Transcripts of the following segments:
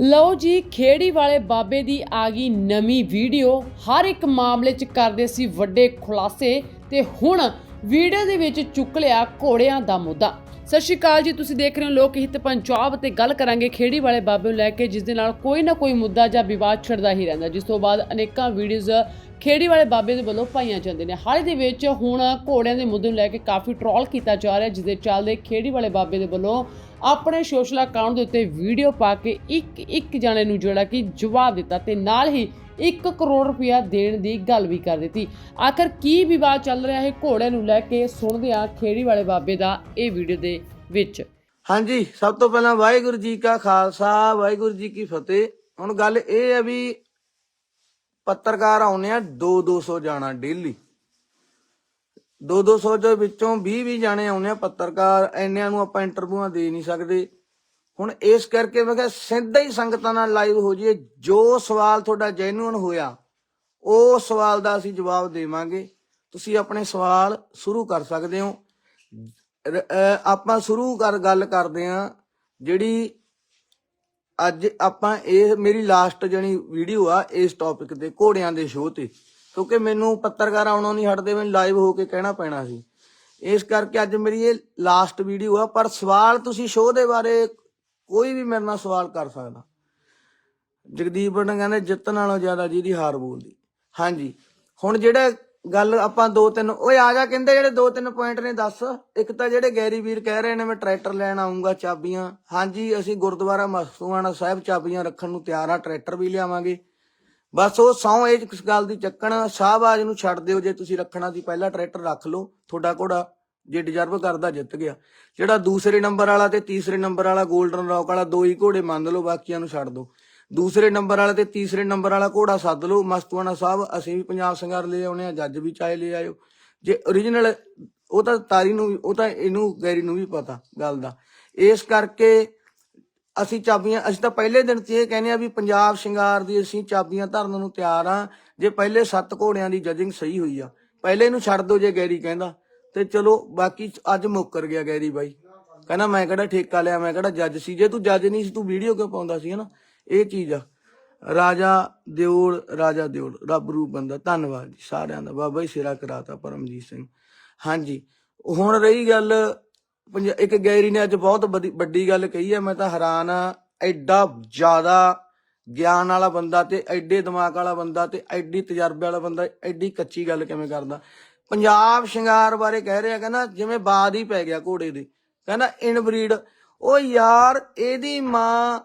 ਲਓ ਜੀ, ਖੇੜੀ ਵਾਲੇ ਬਾਬੇ ਦੀ ਆ ਗਈ ਨਵੀਂ ਵੀਡੀਓ। ਹਰ ਇੱਕ ਮਾਮਲੇ 'ਚ ਕਰਦੇ ਸੀ ਵੱਡੇ ਖੁਲਾਸੇ ਤੇ ਹੁਣ ਵੀਡੀਓ ਦੇ ਵਿੱਚ ਚੁੱਕ ਲਿਆ ਘੋੜਿਆਂ ਦਾ ਮੁੱਦਾ। ਸਤਿ ਸ਼੍ਰੀ ਅਕਾਲ ਜੀ, ਤੁਸੀਂ ਦੇਖ ਰਹੇ ਹੋ ਲੋਕ ਹਿੱਤ ਪੰਜਾਬ ਤੇ ਗੱਲ ਕਰਾਂਗੇ ਖੇੜੀ ਵਾਲੇ ਬਾਬੇ ਨੂੰ ਲੈ ਕੇ, ਜਿਸ ਦੇ ਨਾਲ ਕੋਈ ਨਾ ਕੋਈ ਮੁੱਦਾ ਜਾਂ ਵਿਵਾਦ ਛਿੜਦਾ ਹੀ ਰਹਿੰਦਾ। ਜਿਸ ਤੋਂ ਬਾਅਦ ਅਨੇਕਾਂ ਵੀਡੀਓਜ਼ ਖੇੜੀ ਵਾਲੇ ਬਾਬੇ ਦੇ ਵੱਲੋਂ ਪਾਈਆਂ ਜਾਂਦੇ ਨੇ। ਹਾਲ ਹੀ ਦੇ ਵਿੱਚ ਹੁਣ ਘੋੜਿਆਂ ਦੇ ਮੁੱਦੇ ਨੂੰ ਲੈ ਕੇ ਕਾਫੀ ਟਰੋਲ ਕੀਤਾ ਜਾ ਰਿਹਾ, ਜਿਸ ਦੇ ਚੱਲਦੇ ਖੇੜੀ ਵਾਲੇ ਬਾਬੇ ਦੇ ਵੱਲੋਂ ਆਪਣੇ ਸੋਸ਼ਲ ਅਕਾਊਂਟ ਦੇ ਉੱਤੇ ਵੀਡੀਓ ਪਾ ਕੇ ਇੱਕ ਇੱਕ ਜਣੇ ਨੂੰ ਜਿਹੜਾ ਕਿ ਜਵਾਬ ਦਿੱਤਾ ਤੇ ਨਾਲ ਹੀ 1 ਕਰੋੜ ਰੁਪਇਆ ਦੇਣ ਦੀ ਗੱਲ ਵੀ ਕਰ ਦਿੱਤੀ। ਆਖਰ ਕੀ ਵਿਵਾਦ ਚੱਲ ਰਿਹਾ ਹੈ ਘੋੜਿਆਂ ਨੂੰ ਲੈ ਕੇ ਸੁਣਦੇ ਆ ਖੇੜੀ ਵਾਲੇ ਬਾਬੇ ਦਾ ਇਹ ਵੀਡੀਓ ਦੇ ਵਿੱਚ। ਹਾਂਜੀ, ਸਭ ਤੋਂ ਪਹਿਲਾਂ ਵਾਹਿਗੁਰੂ ਜੀ ਕਾ ਖਾਲਸਾ, ਵਾਹਿਗੁਰੂ ਜੀ ਕੀ ਫਤਿਹ। ਹੁਣ ਗੱਲ ਇਹ ਹੈ ਵੀ ਪੱਤਰਕਾਰ ਆਉਨੇ ਆ 2 200 ਜਾਣਾ ਡੇਲੀ। ਦੋ 200 ਦੇ ਵਿੱਚੋਂ 20 20 ਜਾਣੇ ਆਉਨੇ ਆ ਪੱਤਰਕਾਰ ਐਨਿਆਂ ਨੂੰ ਆਪਾਂ ਇੰਟਰਵਿਊਆਂ ਦੇ ਨਹੀਂ ਸਕਦੇ। ਹੁਣ ਇਸ ਕਰਕੇ ਮੈਂ ਕਿਹਾ ਸਿੱਧਾ ਹੀ ਸੰਗਤਾਂ ਨਾਲ ਲਾਈਵ ਹੋ ਜਾਈਏ। ਜੋ ਸਵਾਲ ਤੁਹਾਡਾ ਜੈਨੂਨ ਹੋਇਆ, ਉਹ ਸਵਾਲ ਦਾ ਅਸੀਂ ਜਵਾਬ ਦੇਵਾਂਗੇ। ਤੁਸੀਂ ਆਪਣੇ ਸਵਾਲ ਸ਼ੁਰੂ ਕਰ ਸਕਦੇ ਹੋ। ਆਪਾਂ ਸ਼ੁਰੂ ਕਰ, ਗੱਲ ਕਰਦੇ ਆ ਜਿਹੜੀ ਅੱਜ ਆਪਾਂ ਇਹ, ਮੇਰੀ ਲਾਸਟ ਜਣੀ ਵੀਡੀਓ ਆ, ਇਸ ਟੌਪਿਕ ਤੇ ਘੋੜਿਆਂ ਦੇ ਸ਼ੋਅ ਤੇ। ਕਿਉਂਕਿ ਮੈਨੂੰ ਪੱਤਰਕਾਰ ਆਉਣੋਂ ਨਹੀਂ ਹਟਦੇ, ਮੈਨੂੰ ਲਾਈਵ ਹੋ ਕੇ ਕਹਿਣਾ ਪੈਣਾ ਸੀ। ਇਸ ਕਰਕੇ ਅੱਜ ਮੇਰੀ ਇਹ ਲਾਸਟ ਵੀਡੀਓ ਆ, ਪਰ ਸਵਾਲ ਤੁਸੀਂ ਸ਼ੋਅ ਦੇ ਬਾਰੇ ਕੋਈ ਵੀ ਮੇਰੇ ਨਾਲ ਸਵਾਲ ਕਰ ਸਕਦਾ। ਜਗਦੀਪ ਬਣ ਕਹਿੰਦੇ, ਜਿੱਤਣ ਨਾਲੋਂ ਜ਼ਿਆਦਾ ਜਿਹਦੀ ਹਾਰ ਬੋਲਦੀ। ਹਾਂਜੀ, ਹੁਣ ਜਿਹੜਾ ਗੱਲ ਆਪਾਂ ਦੋ ਤਿੰਨ, ਓਏ ਆ ਜਾ ਕਹਿੰਦੇ ਜਿਹੜੇ ਦੋ ਤਿੰਨ ਪੁਆਇੰਟ ਨੇ ਦੱਸ। ਇੱਕ ਤਾਂ ਜਿਹੜੇ ਗੈਰੀ ਵੀਰ ਕਹਿ ਰਹੇ ਨੇ, ਮੈਂ ਟਰੈਕਟਰ ਲੈਣ ਆਉਂਗਾ ਚਾਬੀਆਂ। ਹਾਂਜੀ, ਅਸੀਂ ਗੁਰਦੁਆਰਾ ਮਸਤੂਆਣਾ ਸਾਹਿਬ ਚਾਬੀਆਂ ਰੱਖਣ ਨੂੰ ਤਿਆਰ ਆ ਟਰੈਕਟਰ ਵੀ ਲਿਆਵਾਂਗੇ। ਬਸ ਉਹ ਸੌ ਇਹ ਕਿਸ ਗੱਲ ਦੀ ਚੱਕਣ, ਸ਼ਾਹਬਾਜ਼ ਨੂੰ ਛੱਡ ਦਿਓ ਜੇ ਤੁਸੀਂ ਰੱਖਣਾ ਸੀ, ਪਹਿਲਾਂ ਟਰੈਕਟਰ ਰੱਖ ਲਓ, ਤੁਹਾਡਾ ਘੋੜਾ ਜੇ ਡਿਜ਼ਰਵ ਕਰਦਾ ਜਿੱਤ ਗਿਆ। ਜਿਹੜਾ ਦੂਸਰੇ ਨੰਬਰ ਵਾਲਾ ਤੇ ਤੀਸਰੇ ਨੰਬਰ ਵਾਲਾ 골ਡਨ ਰੌਕ ਵਾਲਾ, ਦੋ ਹੀ ਘੋੜੇ ਮੰਨ ਲਓ, ਬਾਕੀਆਂ ਨੂੰ ਛੱਡ ਦਿਓ ਦੂਸਰੇ ਨੰਬਰ ਵਾਲਾ ਤੇ ਤੀਸਰੇ ਨੰਬਰ ਵਾਲਾ ਘੋੜਾ ਸੱਦ ਲਓ, ਮਸਤੂਆਣਾ ਸਾਹਿਬ, ਅਸੀਂ ਵੀ ਪੰਜਾਬ ਸੰਗਾਰ ਲੈ ਆਉਣੇ ਆ, ਜੱਜ ਵੀ ਚਾਹੇ ਲੈ ਆਇਓ। ਜੇ origignal ਉਹ ਤਾਂ ਤਾਰੀ ਨੂੰ ਵੀ- ਉਹ ਤਾਂ ਇਹਨੂੰ, ਗੈਰੀ ਨੂੰ ਵੀ ਪਤਾ ਗੱਲ ਦਾ। ਇਸ ਕਰਕੇ ਅਸੀਂ ਚਾਬੀਆਂ, ਅਸੀਂ ਤਾਂ ਪਹਿਲੇ ਦਿਨ ਤੇ ਇਹ ਕਹਿੰਦੇ ਆ ਵੀ ਪੰਜਾਬ ਸ਼ਿੰਗਾਰ ਦੀ ਅਸੀਂ ਚਾਬੀਆਂ ਧਰਨ ਨੂੰ ਤਿਆਰ ਆ, ਜੇ ਪਹਿਲੇ ਸੱਤ ਘੋੜਿਆਂ ਦੀ ਜਜਿੰਗ ਸਹੀ ਹੋਈ ਆ। ਪਹਿਲੇ ਨੂੰ ਛੱਡ ਦੋ ਜੇ ਗੈਰੀ ਕਹਿੰਦਾ। ਤੇ ਚਲੋ, ਬਾਕੀ ਅੱਜ ਮੁੱਕਰ ਗਿਆ ਗੈਰੀ ਬਾਈ। ਕਹਿੰਦਾ, ਮੈਂ ਕਿਹੜਾ ਠੇਕਾ ਲਿਆ, ਮੈਂ ਕਿਹੜਾ ਜੱਜ ਸੀ। ਜੇ ਤੂੰ ਜੱਜ ਨਹੀਂ ਸੀ, ਤੂੰ ਵੀਡੀਓ ਕਿਉਂ ਪਾਉਂਦਾ ਸੀ, ਹਨਾ? ਇਹ ਚੀਜ਼ ਆ। ਰਾਜਾ ਦਿਓਲ ਰਾਜਾ ਦਿਓਲ, ਰੱਬ ਰੂਪ ਬੰਦਾ। ਧੰਨਵਾਦ ਜੀ ਸਾਰਿਆਂ ਦਾ। ਬਾਬਾ ਜੀ, ਸਿਰਾ ਕਰਾਤਾ ਪਰਮਜੀਤ ਸਿੰਘ। ਹਾਂਜੀ, ਹੁਣ ਰਹੀ ਗੱਲ ਇੱਕ ਗੈਰੀ ਨੇ ਅੱਜ ਬਹੁਤ ਵੱਡੀ- ਵੱਡੀ ਗੱਲ ਕਹੀ ਹੈ, ਮੈਂ ਤਾਂ ਹੈਰਾਨ ਆ ਐਡਾ ਜ਼ਿਆਦਾ ਗਿਆਨ ਵਾਲਾ ਬੰਦਾ ਤੇ ਐਡੇ ਦਿਮਾਗ ਵਾਲਾ ਬੰਦਾ ਤੇ ਐਡੀ ਤਜਰਬੇ ਵਾਲਾ ਬੰਦਾ, ਐਡੀ ਕੱਚੀ ਗੱਲ ਕਿਵੇਂ ਕਰਦਾ? ਪੰਜਾਬ ਸ਼ਿੰਗਾਰ ਬਾਰੇ ਕਹਿ ਰਿਹਾ, ਕਹਿੰਦਾ ਜਿਵੇਂ ਬਾਦ ਹੀ ਪੈ ਗਿਆ ਘੋੜੇ ਦੇ। ਕਹਿੰਦਾ ਇਨਬਰੀਡ, ਉਹ ਯਾਰ ਇਹਦੀ ਮਾਂ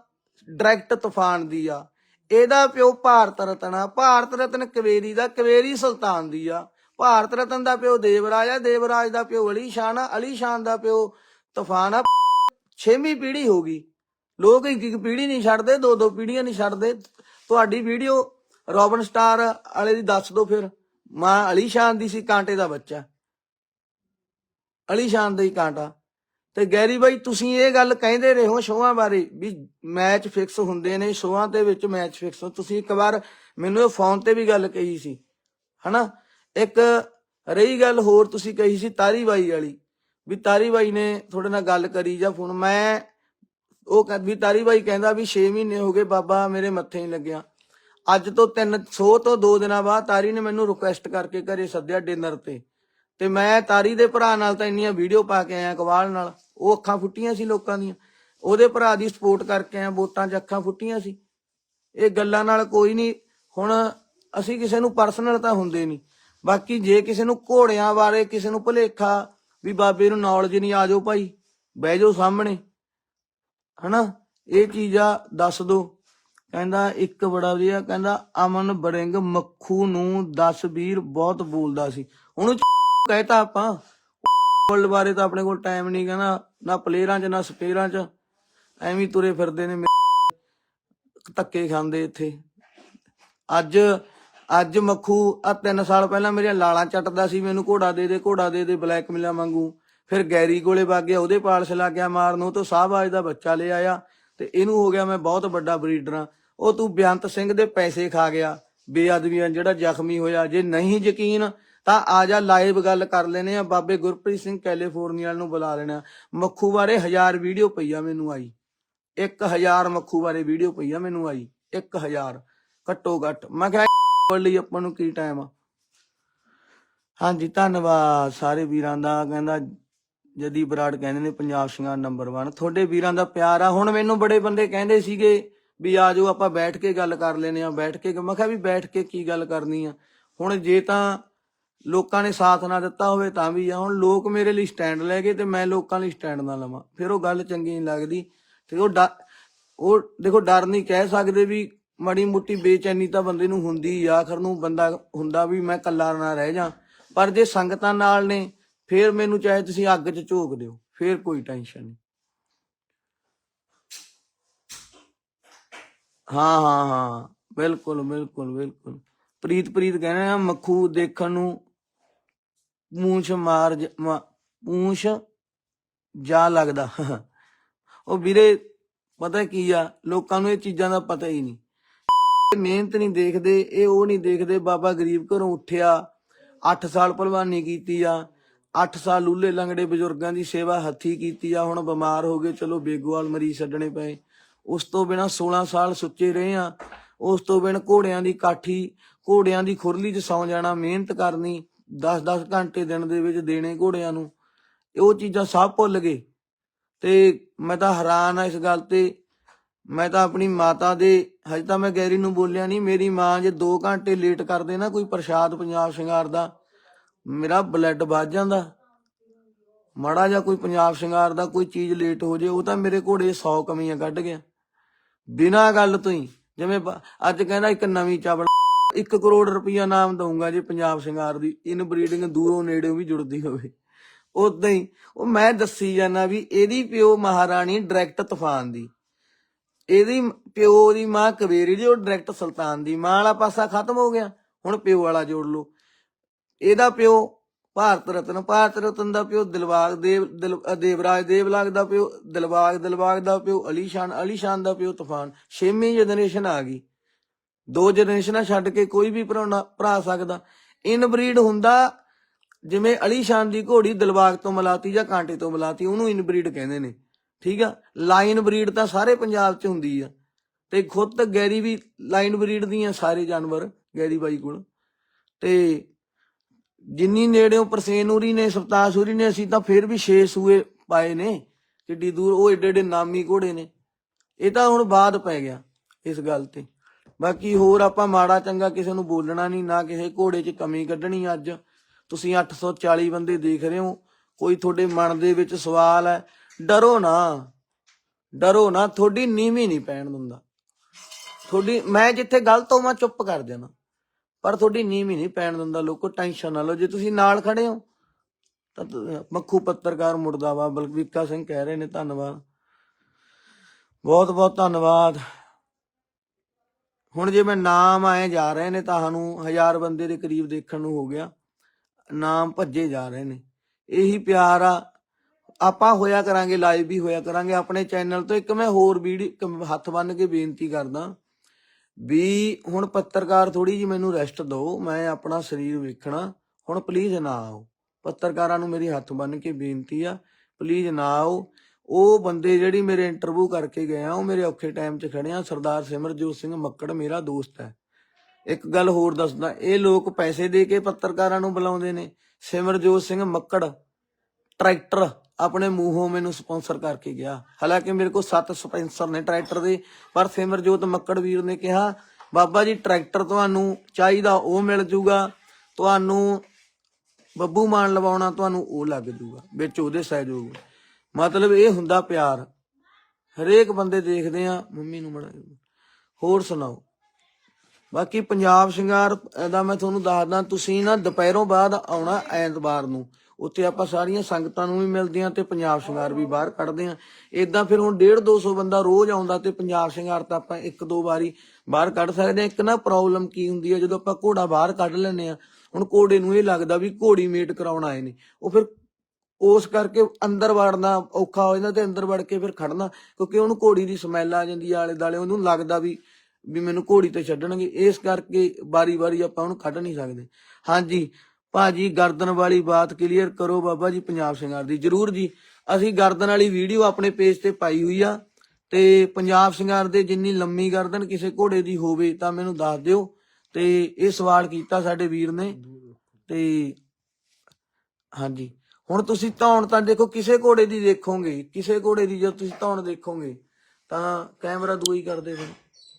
ਡਾਇਰੈਕਟ ਤੂਫਾਨ ਦੀ ਆ। ਇਹਦਾ ਪਿਓ ਭਾਰਤ ਰਤਨ ਆ। ਭਾਰਤ ਰਤਨ ਕਵੇਰੀ ਦਾ, ਕਵੇਰੀ ਸੁਲਤਾਨ ਦੀ ਆ। ਭਾਰਤ ਰਤਨ ਦਾ ਪਿਓ ਦੇਵਰਾਜ ਆ ਦੇਵਰਾਜ ਦਾ ਪਿਓ ਅਲੀ ਸ਼ਾਨ ਆ। ਅਲੀ ਸ਼ਾਨ ਦਾ ਪਿਓ ਤੂਫਾਨ ਆ। ਛੇਵੀਂ ਪੀੜ੍ਹੀ ਹੋ ਗਈ। ਲੋਕ ਇੱਕ ਇੱਕ ਪੀੜ੍ਹੀ ਨਹੀਂ ਛੱਡਦੇ, ਦੋ ਦੋ ਪੀੜ੍ਹੀਆਂ ਨਹੀਂ ਛੱਡਦੇ। ਤੁਹਾਡੀ ਵੀਡੀਓ ਰੋਬਨ ਸਟਾਰ ਵਾਲੇ ਦੀ ਦੱਸ ਦਿਓ ਫਿਰ। ਮਾਂ ਅਲੀ ਸ਼ਾਨ ਦੀ ਸੀ, ਕਾਂਟੇ ਦਾ ਬੱਚਾ। ਅਲੀ ਸ਼ਾਨ ਦਾ ਹੀ ਕਾਂਟਾ। ਤੇ ਗੈਰੀ ਬਾਈ, ਤੁਸੀਂ ਇਹ ਗੱਲ ਕਹਿੰਦੇ ਰਹੇ ਹੋ ਸ਼ੋਆਂ ਬਾਰੇ ਵੀ ਮੈਚ ਫਿਕਸ ਹੁੰਦੇ ਨੇ, ਸ਼ੋਆਂ ਦੇ ਵਿੱਚ ਮੈਚ ਫਿਕਸ ਹੋ। ਤੁਸੀਂ ਇੱਕ ਵਾਰ ਮੈਨੂੰ ਇਹ ਫੋਨ ਤੇ ਵੀ ਗੱਲ ਕਹੀ ਸੀ। ਹਨਾ? ਇੱਕ ਰਹੀ ਗੱਲ ਹੋਰ ਤੁਸੀਂ ਕਹੀ ਸੀ ਤਾਰੀ ਬਾਈ ਵਾਲੀ, ਵੀ ਤਾਰੀ ਬਾਈ ਨੇ ਤੁਹਾਡੇ ਨਾਲ ਗੱਲ ਕਰੀ ਜਾਂ ਫੋਨ, ਮੈਂ ਉਹ ਕਹਿ- ਵੀ ਤਾਰੀ ਬਾਈ ਕਹਿੰਦਾ ਵੀ 6 ਮਹੀਨੇ ਹੋ ਗਏ ਬਾਬਾ ਮੇਰੇ ਮੱਥੇ ਹੀ ਲੱਗਿਆ। ਅੱਜ ਤੋਂ 300 ਤੋਂ 2 ਦਿਨਾਂ ਬਾਅਦ ਤਾਰੀ ਨੇ ਮੈਨੂੰ ਰਿਕੁਐਸਟ ਕਰਕੇ ਘਰੇ ਸੱਦਿਆ ਡਿਨਰ ਤੇ। ਤੇ ਮੈਂ ਤਾਰੀ ਦੇ ਭਰਾ ਨਾਲ ਤਾਂ ਇੰਨੀਆਂ ਵੀਡੀਓ ਪਾ ਕੇ ਆਇਆ ਕਵਾਲ ਨਾਲ, ਉਹ ਅੱਖਾਂ ਫੁੱਟੀਆਂ ਸੀ ਲੋਕਾਂ ਦੀਆਂ। ਉਹਦੇ ਭਰਾ ਦੀ ਸਪੋਰਟ ਕਰਕੇ ਆਇਆ, ਵੋਟਾਂ 'ਚ ਅੱਖਾਂ ਫੁੱਟੀਆਂ ਸੀ। ਇਹ ਗੱਲਾਂ ਨਾਲ ਕੋਈ ਨਹੀਂ ਹੁਣ ਅਸੀਂ ਕਿਸੇ ਨੂੰ ਪਰਸਨਲ ਤਾਂ ਹੁੰਦੇ ਨਹੀਂ ਬਾਕੀ ਜੇ ਕਿਸੇ ਨੂੰ ਘੋੜਿਆਂ ਬਾਰੇ, ਕਿਸੇ ਨੂੰ ਭੁਲੇਖਾ ਵੀ ਬਾਬੇ ਨੂੰ ਨੌਲੇਜ ਨਹੀਂ, ਆ ਜਾਓ ਭਾਈ, ਬਹਿ ਜਾਓ ਸਾਹਮਣੇ। ਹਨਾ? ਇਹ ਚੀਜ਼ਾਂ ਦੱਸ ਦੋ। ਕਹਿੰਦਾ, ਇੱਕ ਬੜਾ ਵਧੀਆ, ਕਹਿੰਦਾ, ਅਮਨ ਬਰਿੰਗ ਮੱਖੂ ਨੂੰ 10 ਵੀਰ ਬਹੁਤ ਬੋਲਦਾ ਸੀ। ਉਹਨੂੰ ਕਹਿਤਾ ਆਪਾਂ ਵਰਲਡ ਬਾਰੇ ਤਾਂ ਆਪਣੇ ਕੋਲ ਟਾਈਮ ਨਹੀਂ, ਕਹਿੰਦਾ, ਨਾ ਪਲੇਅਰਾਂ 'ਚ, ਨਾ ਸਪੇਅਰਾਂ 'ਚ। ਐਵੇਂ ਤੁਰੇ ਫਿਰਦੇ ਨੇ ਧੱਕੇ ਖਾਂਦੇ ਇੱਥੇ। ਅੱਜ ਅੱਜ ਮੱਖੂ ਆ 3 ਸਾਲ ਪਹਿਲਾਂ ਮੇਰੀਆਂ ਲਾਲਾਂ ਚੱਟਦਾ ਸੀ, ਮੈਨੂੰ ਘੋੜਾ ਦੇ ਦੇ, ਘੋੜਾ ਦੇ ਦੇ ਬਲੈਕਮੇਲਾਂ ਵਾਂਗੂ। ਫਿਰ ਗੈਰੀ ਕੋਲੇ ਵਗ ਗਿਆ, ਉਹਦੇ ਪਾਲਸ ਲੱਗ ਗਿਆ ਮਾਰਨ, ਉਹ ਤੋਂ ਸਾਹਬਾਜ ਦਾ ਬੱਚਾ ਲੈ ਆਇਆ ਤੇ ਇਹਨੂੰ ਹੋ ਗਿਆ ਮੈਂ ਬਹੁਤ ਵੱਡਾ ਬਰੀਡਰ। ਆ ਉਹ ਤੂੰ ਬੇਅੰਤ ਸਿੰਘ ਦੇ ਪੈਸੇ ਖਾ ਗਿਆ, ਬੇਅਦਬੀਆਂ ਜਿਹੜਾ ਜ਼ਖਮੀ ਹੋਇਆ, ਜੇ ਨਹੀਂ ਯਕੀਨ ਤਾਂ ਆ ਜਾ ਲਾਈਵ ਗੱਲ ਕਰ ਲੈਨੇ ਆ ਬਾਬੇ ਗੁਰਪ੍ਰੀਤ ਸਿੰਘ ਕੈਲੀਫੋਰਨੀਆ ਨੂੰ ਬੁਲਾ ਲੈਣਾ ਮੱਖੂ ਬਾਰੇ ਹਜ਼ਾਰ ਵੀਡੀਓ ਪਈ ਆ ਮੈਨੂੰ ਆਈ। 1000 ਮੱਖੂ ਬਾਰੇ ਵੀਡੀਓ ਪਈ ਆ ਮੈਨੂੰ ਆਈ। 1000 ਘੱਟੋ ਘੱਟ। ਮੈਂ ਕਿਹਾ ਲਈ ਆਪਾਂ ਨੂੰ ਕੀ ਟਾਈਮ ਆ? ਹਾਂਜੀ, ਧੰਨਵਾਦ ਸਾਰੇ ਵੀਰਾਂ ਦਾ, ਕਹਿੰਦਾ ਜਦੀ ਬਰਾੜ ਕਹਿੰਦੇ ਨੇ ਪੰਜਾਬ ਸਿੰਘਾਂ ਨੰਬਰ 1 ਤੁਹਾਡੇ ਵੀਰਾਂ ਦਾ ਪਿਆਰ ਆ। ਹੁਣ ਮੈਨੂੰ ਬੜੇ ਬੰਦੇ ਕਹਿੰਦੇ ਸੀਗੇ ਵੀ ਆ ਜਾਓ, ਆਪਾਂ ਬੈਠ ਕੇ ਗੱਲ ਕਰ ਲੈਨੇ ਆ ਬੈਠ ਕੇ। ਮੈਂ ਕਿਹਾ ਵੀ ਬੈਠ ਕੇ ਕੀ ਗੱਲ ਕਰਨੀ ਆ? ਹੁਣ ਜੇ ਤਾਂ ਲੋਕਾਂ ਨੇ ਸਾਥ ਨਾ ਦਿੱਤਾ ਹੋਵੇ ਤਾਂ ਵੀ ਆ। ਹੁਣ ਲੋਕ ਮੇਰੇ ਲਈ ਸਟੈਂਡ ਲੈ ਗਏ ਤੇ ਮੈਂ ਲੋਕਾਂ ਲਈ ਸਟੈਂਡ ਨਾ ਲਵਾਂ। ਫਿਰ ਉਹ ਗੱਲ ਚੰਗੀ ਨਹੀਂ ਲੱਗਦੀ। ਤੇ ਉਹ ਡ- ਉਹ ਦੇਖੋ ਡਰ ਨਹੀਂ ਕਹਿ ਸਕਦੇ ਵੀ ਮੜੀ ਮੁੱਟੀ ਬੇਚੈਨੀ ਤਾਂ ਬੰਦੇ ਨੂੰ ਹੁੰਦੀ ਆ, ਆਖਰ ਨੂੰ ਬੰਦਾ ਹੁੰਦਾ ਵੀ ਮੈਂ ਕੱਲਾ ਨਾ ਰਹਿ ਜਾ। ਪਰ ਜੇ ਸੰਗਤਾਂ ਨਾਲ ਨੇ, ਫੇਰ ਮੈਨੂੰ ਚਾਹੇ ਤੁਸੀਂ ਅੱਗ 'ਚ ਝੋਕ ਦਿਓ, ਫੇਰ ਕੋਈ ਟੈਨਸ਼ਨ ਨਹੀਂ। ਹਾਂ ਹਾਂ ਹਾਂ, ਬਿਲਕੁਲ ਬਿਲਕੁਲ ਬਿਲਕੁਲ। ਪ੍ਰੀਤ ਪ੍ਰੀਤ ਕਹਿੰਦੇ ਆ ਮੱਖੂ ਦੇਖਣ ਨੂੰ ਪੂੰਛ ਮਾਰ ਜ- ਪੂੰਛ ਜਾ ਲੱਗਦਾ। ਉਹ ਵੀਰੇ, ਪਤਾ ਕੀ ਆ, ਲੋਕਾਂ ਨੂੰ ਇਹ ਚੀਜ਼ਾਂ ਦਾ ਪਤਾ ਹੀ ਨਹੀਂ। ਮਿਹਨਤ ਨਹੀਂ ਦੇਖਦੇ, ਇਹ ਉਹ ਨਹੀਂ ਦੇਖਦੇ ਬਾਬਾ ਗਰੀਬ ਘਰੋਂ ਉੱਠਿਆ 8 ਸਾਲ ਭਲਵਾਨੀ ਕੀਤੀ ਆ 8 ਸਾਲ ਲੂਲੇ ਲੰਗੜੇ ਬਜ਼ੁਰਗਾਂ ਦੀ ਸੇਵਾ ਹੱਥੀ ਕੀਤੀ ਆ, ਹੁਣ ਬਿਮਾਰ ਹੋ ਗਏ, ਚਲੋ ਬੇਗੋਵਾਲ ਮਰੀਜ਼ ਛੱਡਣੇ ਪਏ। ਉਸ ਤੋਂ ਬਿਨਾ 16 ਸਾਲ ਸੁੱਚੇ ਰਹੇ ਆ, ਉਸ ਤੋਂ ਬਿਨ ਘੋੜਿਆਂ ਦੀ ਕਾਠੀ, ਘੋੜਿਆਂ ਦੀ ਖੁਰਲੀ 'ਚ ਸੌ ਜਾਣਾ, ਮਿਹਨਤ ਕਰਨੀ 10-10 ਘੰਟੇ ਦਿਨ ਦੇ ਵਿੱਚ ਦੇਣੇ ਘੋੜਿਆਂ ਨੂੰ ਉਹ ਚੀਜ਼ਾਂ ਸਭ ਭੁੱਲ ਗਏ। ਤੇ ਮੈਂ ਤਾਂ ਹੈਰਾਨ ਆ ਇਸ ਗੱਲ ਤੇ ਮੈਂ ਤਾਂ ਆਪਣੀ ਮਾਤਾ ਦੇ, ਹਜੇ ਤਾਂ ਮੈਂ ਗੈਰੀ ਨੂੰ ਬੋਲਿਆ ਨਹੀਂ, ਮੇਰੀ ਮਾਂ ਜੇ 2 ਘੰਟੇ ਲੇਟ ਕਰਦੇ ਨਾ ਕੋਈ ਪ੍ਰਸ਼ਾਦ ਪੰਜਾਬ ਸ਼ਿੰਗਾਰ ਦਾ, ਮੇਰਾ ਬਲੱਡ ਵੱਜ ਜਾਂਦਾ। ਮਾੜਾ ਜਾਂ ਕੋਈ ਪੰਜਾਬ ਸ਼ਿੰਗਾਰ ਦਾ ਕੋਈ ਚੀਜ਼ ਲੇਟ ਹੋ ਜੇ, ਉਹ ਤਾਂ ਮੇਰੇ ਘੋੜੇ 100 ਕਮੀਆਂ ਕੱਢ ਗਿਆ। ਬਿਨਾਂ ਗੱਲ ਤੋਂ ਹੀ, ਜਿਵੇਂ ਅੱਜ ਕਹਿੰਦਾ ਇੱਕ ਨਵੀਂ ਚਾਵਲ 1 ਕਰੋੜ ਰੁਪਈਆ ਨਾਮ ਦਊਂਗਾ ਜੇ ਪੰਜਾਬ ਸ਼ਿੰਗਾਰ ਦੀ ਇਨ ਬਰੀਡਿੰਗ ਦੂਰੋਂ ਨੇੜੇੋਂ ਵੀ ਜੁੜਦੀ ਹੋਵੇ। ਉਦਾਂ ਹੀ, ਉਹ ਮੈਂ ਦੱਸੀ ਜਾਣਾ ਵੀ ਇਹਦੀ ਪਿਓ ਮਹਾਰਾਣੀ ਡਾਇਰੈਕਟ ਤੂਫਾਨ ਦੀ। ਇਹਦੀ ਪਿਓ ਦੀ ਮਾਂ ਕਵੇਰੀ ਦੀ ਉਹ ਡਾਇਰੈਕਟ ਸੁਲਤਾਨ ਦੀ ਮਾਂ ਵਾਲਾ ਪਾਸਾ ਖਤਮ ਹੋ ਗਿਆ। ਹੁਣ ਪਿਓ ਵਾਲਾ ਜੋੜ ਲਓ। ਇਹਦਾ ਪਿਓ ਭਾਰਤ ਰਤਨ ਭਾਰਤ ਰਤਨ ਦਾ ਪਿਓ ਦਿਲਵਾਗ ਦੇਵ, ਦਿਲ- ਦੇਵਰਾਜ ਦੇਵਲਾਗ ਦਾ ਪਿਓ ਦਿਲਵਾਗ ਦਿਲਵਾਗ ਦਾ ਪਿਓ ਅਲੀਸ਼ਾਨ ਅਲੀਸ਼ਾਨ ਦਾ ਪਿਓ ਤੂਫਾਨ। ਛੇਵੀਂ ਜਨਰੇਸ਼ਨ ਆ ਗਈ। ਦੋ ਜਨਰੇਸ਼ਨਾਂ ਛੱਡ ਕੇ ਕੋਈ ਵੀ ਭਰਾ ਭਰਾ ਸਕਦਾ। ਇਨ ਬਰੀਡ ਹੁੰਦਾ ਜਿਵੇਂ ਅਲੀਸ਼ਾਨ ਦੀ ਘੋੜੀ ਦਿਲਬਾਗ ਤੋਂ ਮਲਾਤੀ ਜਾਂ ਕਾਂਟੇ ਤੋਂ ਮਲਾਤੀ, ਉਹਨੂੰ ਇਨ ਬਰੀਡ ਕਹਿੰਦੇ ਨੇ। ਠੀਕ ਆ? ਲਾਈਨ ਬਰੀਡ ਤਾਂ ਸਾਰੇ ਪੰਜਾਬ 'ਚ ਹੁੰਦੀ ਆ। ਤੇ ਖੁਦ ਤਾਂ ਗੈਰੀ ਵੀ ਲਾਈਨ ਬਰੀਡ ਦੀਆਂ ਸਾਰੇ ਜਾਨਵਰ, ਗੈਰੀ ਬਾਈ ਕੋਲ। ਤੇ ਜਿੰਨੀ ਨੇੜਿਓਂ ਪਰਸੇਨੂਰੀ ਨੇ ਸਪਤਾਸੂਰੀ ਨੇ, ਅਸੀਂ ਤਾਂ ਫਿਰ ਵੀ 6 ਸੂਏ ਪਾਏ ਨੇ। ਕਿੱਡੀ ਦੂਰ, ਉਹ ਏਡੇ ਏਡੇ ਨਾਮੀ ਘੋੜੇ ਨੇ। ਇਹ ਤਾਂ ਹੁਣ ਬਾਅਦ ਪੈ ਗਿਆ ਇਸ ਗੱਲ ਤੇ। ਬਾਕੀ ਹੋਰ ਆਪਾਂ ਮਾੜਾ ਚੰਗਾ ਕਿਸੇ ਨੂੰ ਬੋਲਣਾ ਨਹੀਂ, ਨਾ ਕਿਸੇ ਘੋੜੇ 'ਚ ਕਮੀ ਕੱਢਣੀ ਅੱਜ। ਤੁਸੀਂ 840 ਬੰਦੇ ਦੇਖ ਰਹੇ ਹੋ। ਕੋਈ ਤੁਹਾਡੇ ਮਨ ਦੇ ਵਿੱਚ ਸਵਾਲ ਹੈ ਡਰੋ ਨਾ। ਡਰੋ ਨਾ, ਤੁਹਾਡੀ ਨੀਵੀਂ ਨਹੀਂ ਪੈਣ ਦਿੰਦਾ। ਤੁਹਾਡੀ, ਮੈਂ ਜਿੱਥੇ ਗਲਤ ਹੋ ਚੁੱਪ ਕਰ ਜਾਣਾ। ਪਰ ਤੁਹਾਡੀ ਨੀਵੀਂ ਨਹੀਂ ਪੈਣ ਦਿੰਦਾ, ਲੋਕੋ, ਟੈਨਸ਼ਨ ਨਾ ਲਓ। ਜੇ ਤੁਸੀਂ ਨਾਲ ਖੜੇ ਹੋ, ਤਾਂ ਮੱਖੂ ਪੱਤਰਕਾਰ ਮੁਰਦਾਬਾਦ ਬਲਵੀਕਾ ਸਿੰਘ ਕਹਿ ਰਹੇ ਨੇ, ਧੰਨਵਾਦ। ਬਹੁਤ ਬਹੁਤ ਧੰਨਵਾਦ। ਹੁਣ ਜੇ ਮੈਂ ਨਾਮ ਆਏ ਜਾ ਰਹੇ ਨੇ, ਤਾਂ ਸਾਨੂੰ ਹਜ਼ਾਰ ਬੰਦੇ ਦੇ ਕਰੀਬ ਦੇਖਣ ਨੂੰ ਹੋ ਗਿਆ। ਨਾਮ ਭੱਜੇ ਜਾ ਰਹੇ ਨੇ। ਇਹੀ ਪਿਆਰ ਆ ਆਪਾਂ ਹੋਇਆ ਕਰਾਂਗੇ ਲਾਈਵ ਵੀ ਹੋਇਆ ਕਰਾਂਗੇ। ਆਪਣੇ ਚੈਨਲ ਤੋਂ ਇੱਕ ਮੈਂ ਹੋਰ ਵੀਡੀਓ ਹੱਥ ਬੰਨ ਕੇ ਬੇਨਤੀ ਕਰਦਾ ਵੀ ਹੁਣ ਪੱਤਰਕਾਰ ਥੋੜੀ ਜੀ ਮੈਨੂੰ ਰੈਸਟ ਦਿਓ, ਮੈਂ ਆਪਣਾ ਸਰੀਰ ਵੇਖਣਾ। ਹੁਣ ਪਲੀਜ਼ ਨਾ ਆਓ। ਪੱਤਰਕਾਰਾਂ ਨੂੰ ਮੇਰੀ ਹੱਥ ਬੰਨ ਕੇ ਬੇਨਤੀ ਆ ਪਲੀਜ਼ ਨਾ ਆਓ। ਉਹ ਬੰਦੇ ਜਿਹੜੀ ਮੇਰੇ ਇੰਟਰਵਿਊ ਕਰਕੇ ਗਏ ਆ, ਉਹ ਮੇਰੇ ਔਖੇ ਟਾਈਮ 'ਚ ਖੜੇ ਆ। ਸਰਦਾਰ ਸਿਮਰਜੋਤ ਸਿੰਘ ਮੱਕੜ ਮੇਰਾ ਦੋਸਤ ਹੈ। ਇੱਕ ਗੱਲ ਹੋਰ ਦੱਸਦਾ, ਇਹ ਲੋਕ ਪੈਸੇ ਦੇ ਕੇ ਪੱਤਰਕਾਰਾਂ ਨੂੰ ਬੁਲਾਉਂਦੇ ਨੇ। ਸਿਮਰਜੋਤ ਸਿੰਘ ਮੱਕੜ, ਟਰੈਕਟਰ। ਆਪਣੇ ਮੂੰਹੋਂ ਮੈਨੂੰ ਸਪਾਂਸਰ ਕਰਕੇ ਗਿਆ। ਹਾਲਾਂਕਿ ਮੇਰੇ ਕੋਲ 7 ਸਪਾਂਸਰ ਨੇ ਟਰੈਕਟਰ ਦੇ, ਪਰ ਸਿਮਰਜੋਤ ਮੱਕੜ ਵੀਰ ਨੇ ਕਿਹਾ, ਬਾਬਾ ਜੀ, ਟਰੈਕਟਰ ਤੁਹਾਨੂੰ ਚਾਹੀਦਾ, ਉਹ ਮਿਲ ਜੂਗਾ। ਤੁਹਾਨੂੰ ਬੱਬੂ ਮਾਨ ਲਵਾਉਣਾ, ਤੁਹਾਨੂੰ ਉਹ ਲੱਗ ਜੂਗਾ, ਵਿੱਚ ਉਹਦੇ ਸਹਿਯੋਗ ਮਤਲਬ ਇਹ ਹੁੰਦਾ ਪਿਆਰ। ਹਰੇਕ ਬੰਦੇ ਦੇਖਦੇ ਆ, ਮੰਮੀ ਨੂੰ ਬੜਾ ਹੋਰ ਸੁਣਾਓ? ਬਾਕੀ ਪੰਜਾਬ ਸ਼ਿੰਗਾਰ ਦਾ ਮੈਂ ਤੁਹਾਨੂੰ ਦੱਸਦਾ, ਤੁਸੀਂ ਨਾ ਦੁਪਹਿਰੋਂ ਬਾਅਦ ਆਉਣਾ ਐਤਵਾਰ ਨੂੰ। ਉੱਥੇ ਆਪਾਂ ਸਾਰੀਆਂ ਸੰਗਤਾਂ ਨੂੰ ਵੀ ਮਿਲਦੇ ਆ ਤੇ ਪੰਜਾਬ ਸ਼ਿੰਗਾਰ ਵੀ ਬਾਹਰ ਕੱਢਦੇ ਆ ਇਦਾਂ ਫਿਰ ਹੁਣ 1.5 200 ਬੰਦਾ ਰੋਜ਼ ਆਉਂਦਾ ਤੇ ਪੰਜਾਬ ਸ਼ਿੰਗਾਰ ਤਾਂ ਆਪਾਂ ਇੱਕ ਦੋ ਵਾਰੀ ਬਾਹਰ ਕੱਢ ਸਕਦੇ ਆ ਇੱਕ ਨਾ ਪ੍ਰੋਬਲਮ ਕੀ ਹੁੰਦੀ ਹੈ, ਜਦੋਂ ਆਪਾਂ ਘੋੜਾ ਬਾਹਰ ਕੱਢ ਲੈਂਦੇ ਆ ਹੁਣ ਘੋੜੇ ਨੂੰ ਇਹ ਲੱਗਦਾ ਵੀ ਘੋੜੀ ਮੇਟ ਕਰਾਉਣ ਆਏ ਨੇ। ਉਹ ਫਿਰ ਉਸ ਕਰਕੇ ਅੰਦਰ ਵੜਨਾ ਔਖਾ ਹੋ ਜਾਂਦਾ ਤੇ ਅੰਦਰ ਵੜ ਕੇ ਫਿਰ ਖੜਨਾ, ਕਿਉਂਕਿ ਉਹਨੂੰ ਘੋੜੀ ਦੀ ਸਮੈਲ ਆ ਜਾਂਦੀ ਆਲੇ ਦਾਲੇ ਉਹਨੂੰ ਲੱਗਦਾ ਵੀ ਵੀ ਮੈਨੂੰ ਘੋੜੀ ਤੇ ਛੱਡਣਗੇ। ਇਸ ਕਰਕੇ ਬਾਰੀ-ਬਾਰੀ ਆਪਾਂ ਉਹਨੂੰ ਕੱਢ ਨਹੀਂ ਸਕਦੇ। ਹਾਂਜੀ ਭਾਜੀ ਗਰਦਨ ਵਾਲੀ ਬਾਤ ਕਲੀਅਰ ਕਰੋ ਬਾਬਾ ਜੀ, ਪੰਜਾਬ ਸਿੰਘਾਰ ਦੀ, ਜਰੂਰ ਜੀ। ਅਸੀਂ ਗਰਦਨ ਵਾਲੀ ਵੀਡੀਓ ਆਪਣੇ ਪੇਜ ਤੇ ਪਾਈ ਹੋਈ ਆ ਤੇ ਪੰਜਾਬ ਸ਼ਿੰਗਾਰ ਦੇ ਜਿੰਨੀ ਲੰਮੀ ਗਰਦਨ ਕਿਸੇ ਘੋੜੇ ਦੀ ਹੋਵੇ ਤਾਂ ਮੈਨੂੰ ਦੱਸ ਦਿਓ। ਤੇ ਇਹ ਸਵਾਲ ਕੀਤਾ ਸਾਡੇ ਵੀਰ ਨੇ। ਤੇ ਹਾਂਜੀ। ਹੁਣ ਤੁਸੀਂ ਧੌਣ ਤਾਂ ਦੇਖੋ ਕਿਸੇ ਘੋੜੇ ਦੀ ਦੇਖੋਗੇ, ਕਿਸੇ ਘੋੜੇ ਦੀ ਜਦ ਤੁਸੀਂ ਧੌਣ ਦੇਖੋਗੇ ਤਾਂ ਕੈਮਰਾ ਦੂਈ ਕਰਦੇ ਹੋ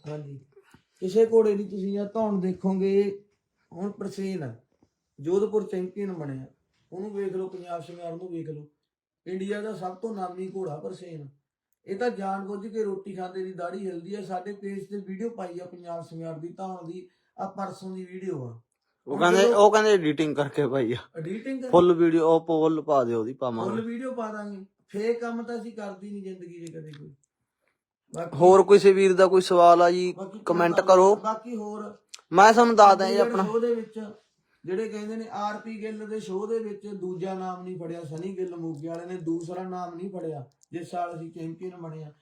ਹਾਂਜੀ। ਕਿਸੇ ਘੋੜੇ ਦੀ ਤੁਸੀਂ ਜਦ ਧੌਣ ਦੇਖੋਗੇ, ਹੁਣ ਪ੍ਰਸੇਨ ਆ। ਜੋਧਪੁਰ ਚੈਂਪੀਅਨ ਬਣਿਆ ਉਹਨੂੰ ਵੇਖ ਲਓ ਪੰਜਾਬ ਸ਼ਿੰਗਾਰ ਨੂੰ ਵੇਖ ਲਓ। ਇੰਡੀਆ ਦਾ ਸਭ ਤੋਂ ਨਾਮੀ ਘੋੜਾ ਪ੍ਰਸੇਨ ਇਹ ਤਾਂ ਜਾਣਬੁੱਝ ਕੇ ਰੋਟੀ ਖਾਂਦੇ ਦੀ ਦਾੜੀ ਹਿਲਦੀ ਆ। ਸਾਡੇ ਪੇਜ ਤੇ ਵੀਡੀਓ ਪਾਈ ਆ ਪੰਜਾਬ ਸ਼ਿੰਗਾਰ ਦੀ ਧੌਣ ਦੀ ਆ ਪਰਸੋਂ ਦੀ ਵੀਡੀਓ ਆ। ਉਹ ਕਹਿੰਦੇ ਉਹ ਕਹਿੰਦੇ ਐਡੀਟਿੰਗ ਕਰਕੇ ਭਾਈ ਆ। ਐਡੀਟਿੰਗ ਫੁੱਲ ਵੀਡੀਓ ਉਹ ਪੋਲ ਪਾ ਦਿਓ ਉਹਦੀ ਫੁੱਲ ਪਾਵਾਂਗੇ ਵੀਡੀਓ ਪਾ ਦਾਂਗੇ। ਫੇਕ ਕੰਮ ਤਾਂ ਅਸੀਂ ਕਰਦੀ ਨਹੀਂ ਜ਼ਿੰਦਗੀ 'ਚ ਕਦੇ ਕੋਈ। ਹੋਰ ਕਿਸੇ ਵੀਰ ਦਾ ਕੋਈ ਸਵਾਲ ਆ ਜੀ ਕਮੈਂਟ ਕਰੋ। ਬਾਕੀ ਹੋਰ ਮੈਂ ਤੁਹਾਨੂੰ ਦੱਸਦਾ ਜੀ ਆਪਣਾ। ਸ਼ੋਅ ਦੇ ਵਿੱਚ ਜਿਹੜੇ ਕਹਿੰਦੇ ਨੇ ਆਰਪੀ ਗਿੱਲ ਦੇ ਸ਼ੋਅ ਦੇ ਵਿੱਚ ਦੂਜਾ ਨਾਮ ਨਹੀਂ ਫੜਿਆ, ਸਨੀ ਗਿੱਲ ਮੋਗੇ ਵਾਲੇ ਨੇ ਦੂਸਰਾ ਨਾਮ ਨਹੀਂ ਫੜਿਆ, ਜਿਸ ਸਾਲ ਅਸੀਂ ਚੈਂਪੀਅਨ ਬਣੇ ਆ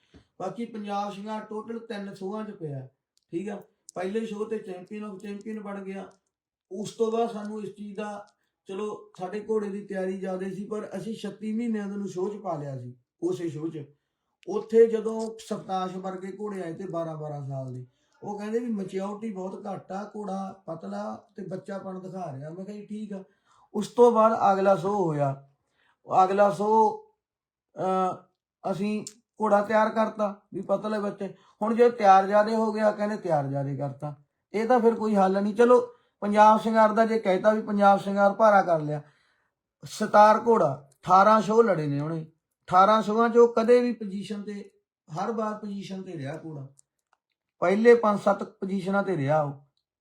ਬਾਕੀ ਪੰਜਾਬ ਸ਼ਿੰਗਾਰ ਟੋਟਲ ਤਿੰਨ ਸ਼ੋਆਂ 'ਚ ਪਿਆ, ਠੀਕ ਆ? ਪਹਿਲੇ ਸ਼ੋਅ ਤੇ ਚੈਂਪੀਅਨ ਆਫ ਚੈਂਪੀਅਨ ਬਣ ਗਿਆ। ਉਸ ਤੋਂ ਬਾਅਦ ਸਾਨੂੰ ਇਸ ਚੀਜ਼ ਦਾ, ਚਲੋ, ਸਾਡੇ ਘੋੜੇ ਦੀ ਤਿਆਰੀ ਜ਼ਿਆਦਾ ਸੀ, ਪਰ ਅਸੀਂ 36 ਮਹੀਨਿਆਂ ਦੇ ਨੂੰ ਸ਼ੋਅ 'ਚ ਪਾ ਲਿਆ ਸੀ, ਉਸੇ ਸ਼ੋਅ 'ਚ। ਉੱਥੇ ਜਦੋਂ ਸਪਤਾਸ਼ ਵਰਗੇ ਘੋੜੇ ਆਏ ਤੇ 12 12 ਸਾਲ ਦੇ ਉਹ ਕਹਿੰਦੇ ਵੀ ਮੈਚਿਓਰਟੀ ਬਹੁਤ ਘੱਟ ਆ, ਘੋੜਾ ਪਤਲਾ ਤੇ ਬੱਚਾਪਣ ਦਿਖਾ ਰਿਹਾ। ਮੈਂ ਕਿਹਾ ਜੀ ਠੀਕ ਆ। ਉਸ ਤੋਂ ਬਾਅਦ ਅਗਲਾ ਸ਼ੋਅ ਹੋਇਆ। ਅਗਲਾ ਸੋ ਅਸੀਂ ਘੋੜਾ ਤਿਆਰ ਕਰਤਾ, ਵੀ ਪਤਲੇ ਬੱਚੇ। ਹੁਣ ਜੇ ਤਿਆਰ ਜਿਆਦੇ ਹੋ ਗਿਆ, ਕਹਿੰਦੇ ਤਿਆਰ ਜਿਆਦੇ ਕਰਤਾ। ਇਹ ਤਾਂ ਫਿਰ ਕੋਈ ਹੱਲ ਨਹੀਂ। ਚਲੋ, ਪੰਜਾਬ ਸ਼ਿੰਗਾਰ ਦਾ ਜੇ ਕਹਿਤਾ ਵੀ ਪੰਜਾਬ ਸ਼ਿੰਗਾਰ ਭਾਰਾ ਕਰ ਲਿਆ। ਸਤਾਰ ਘੋੜਾ 18 ਸ਼ੋਅ ਲੜੇ ਨੇ ਉਹਨੇ। 18 ਸ਼ੋਆਂ 'ਚ ਉਹ ਕਦੇ ਵੀ ਪੋਜੀਸ਼ਨ ਤੇ, ਹਰ ਵਾਰ ਪੋਜੀਸ਼ਨ ਤੇ ਰਿਹਾ ਘੋੜਾ। ਪਹਿਲੇ 5-7 ਪੋਜੀਸ਼ਨਾਂ ਤੇ ਰਿਹਾ ਉਹ।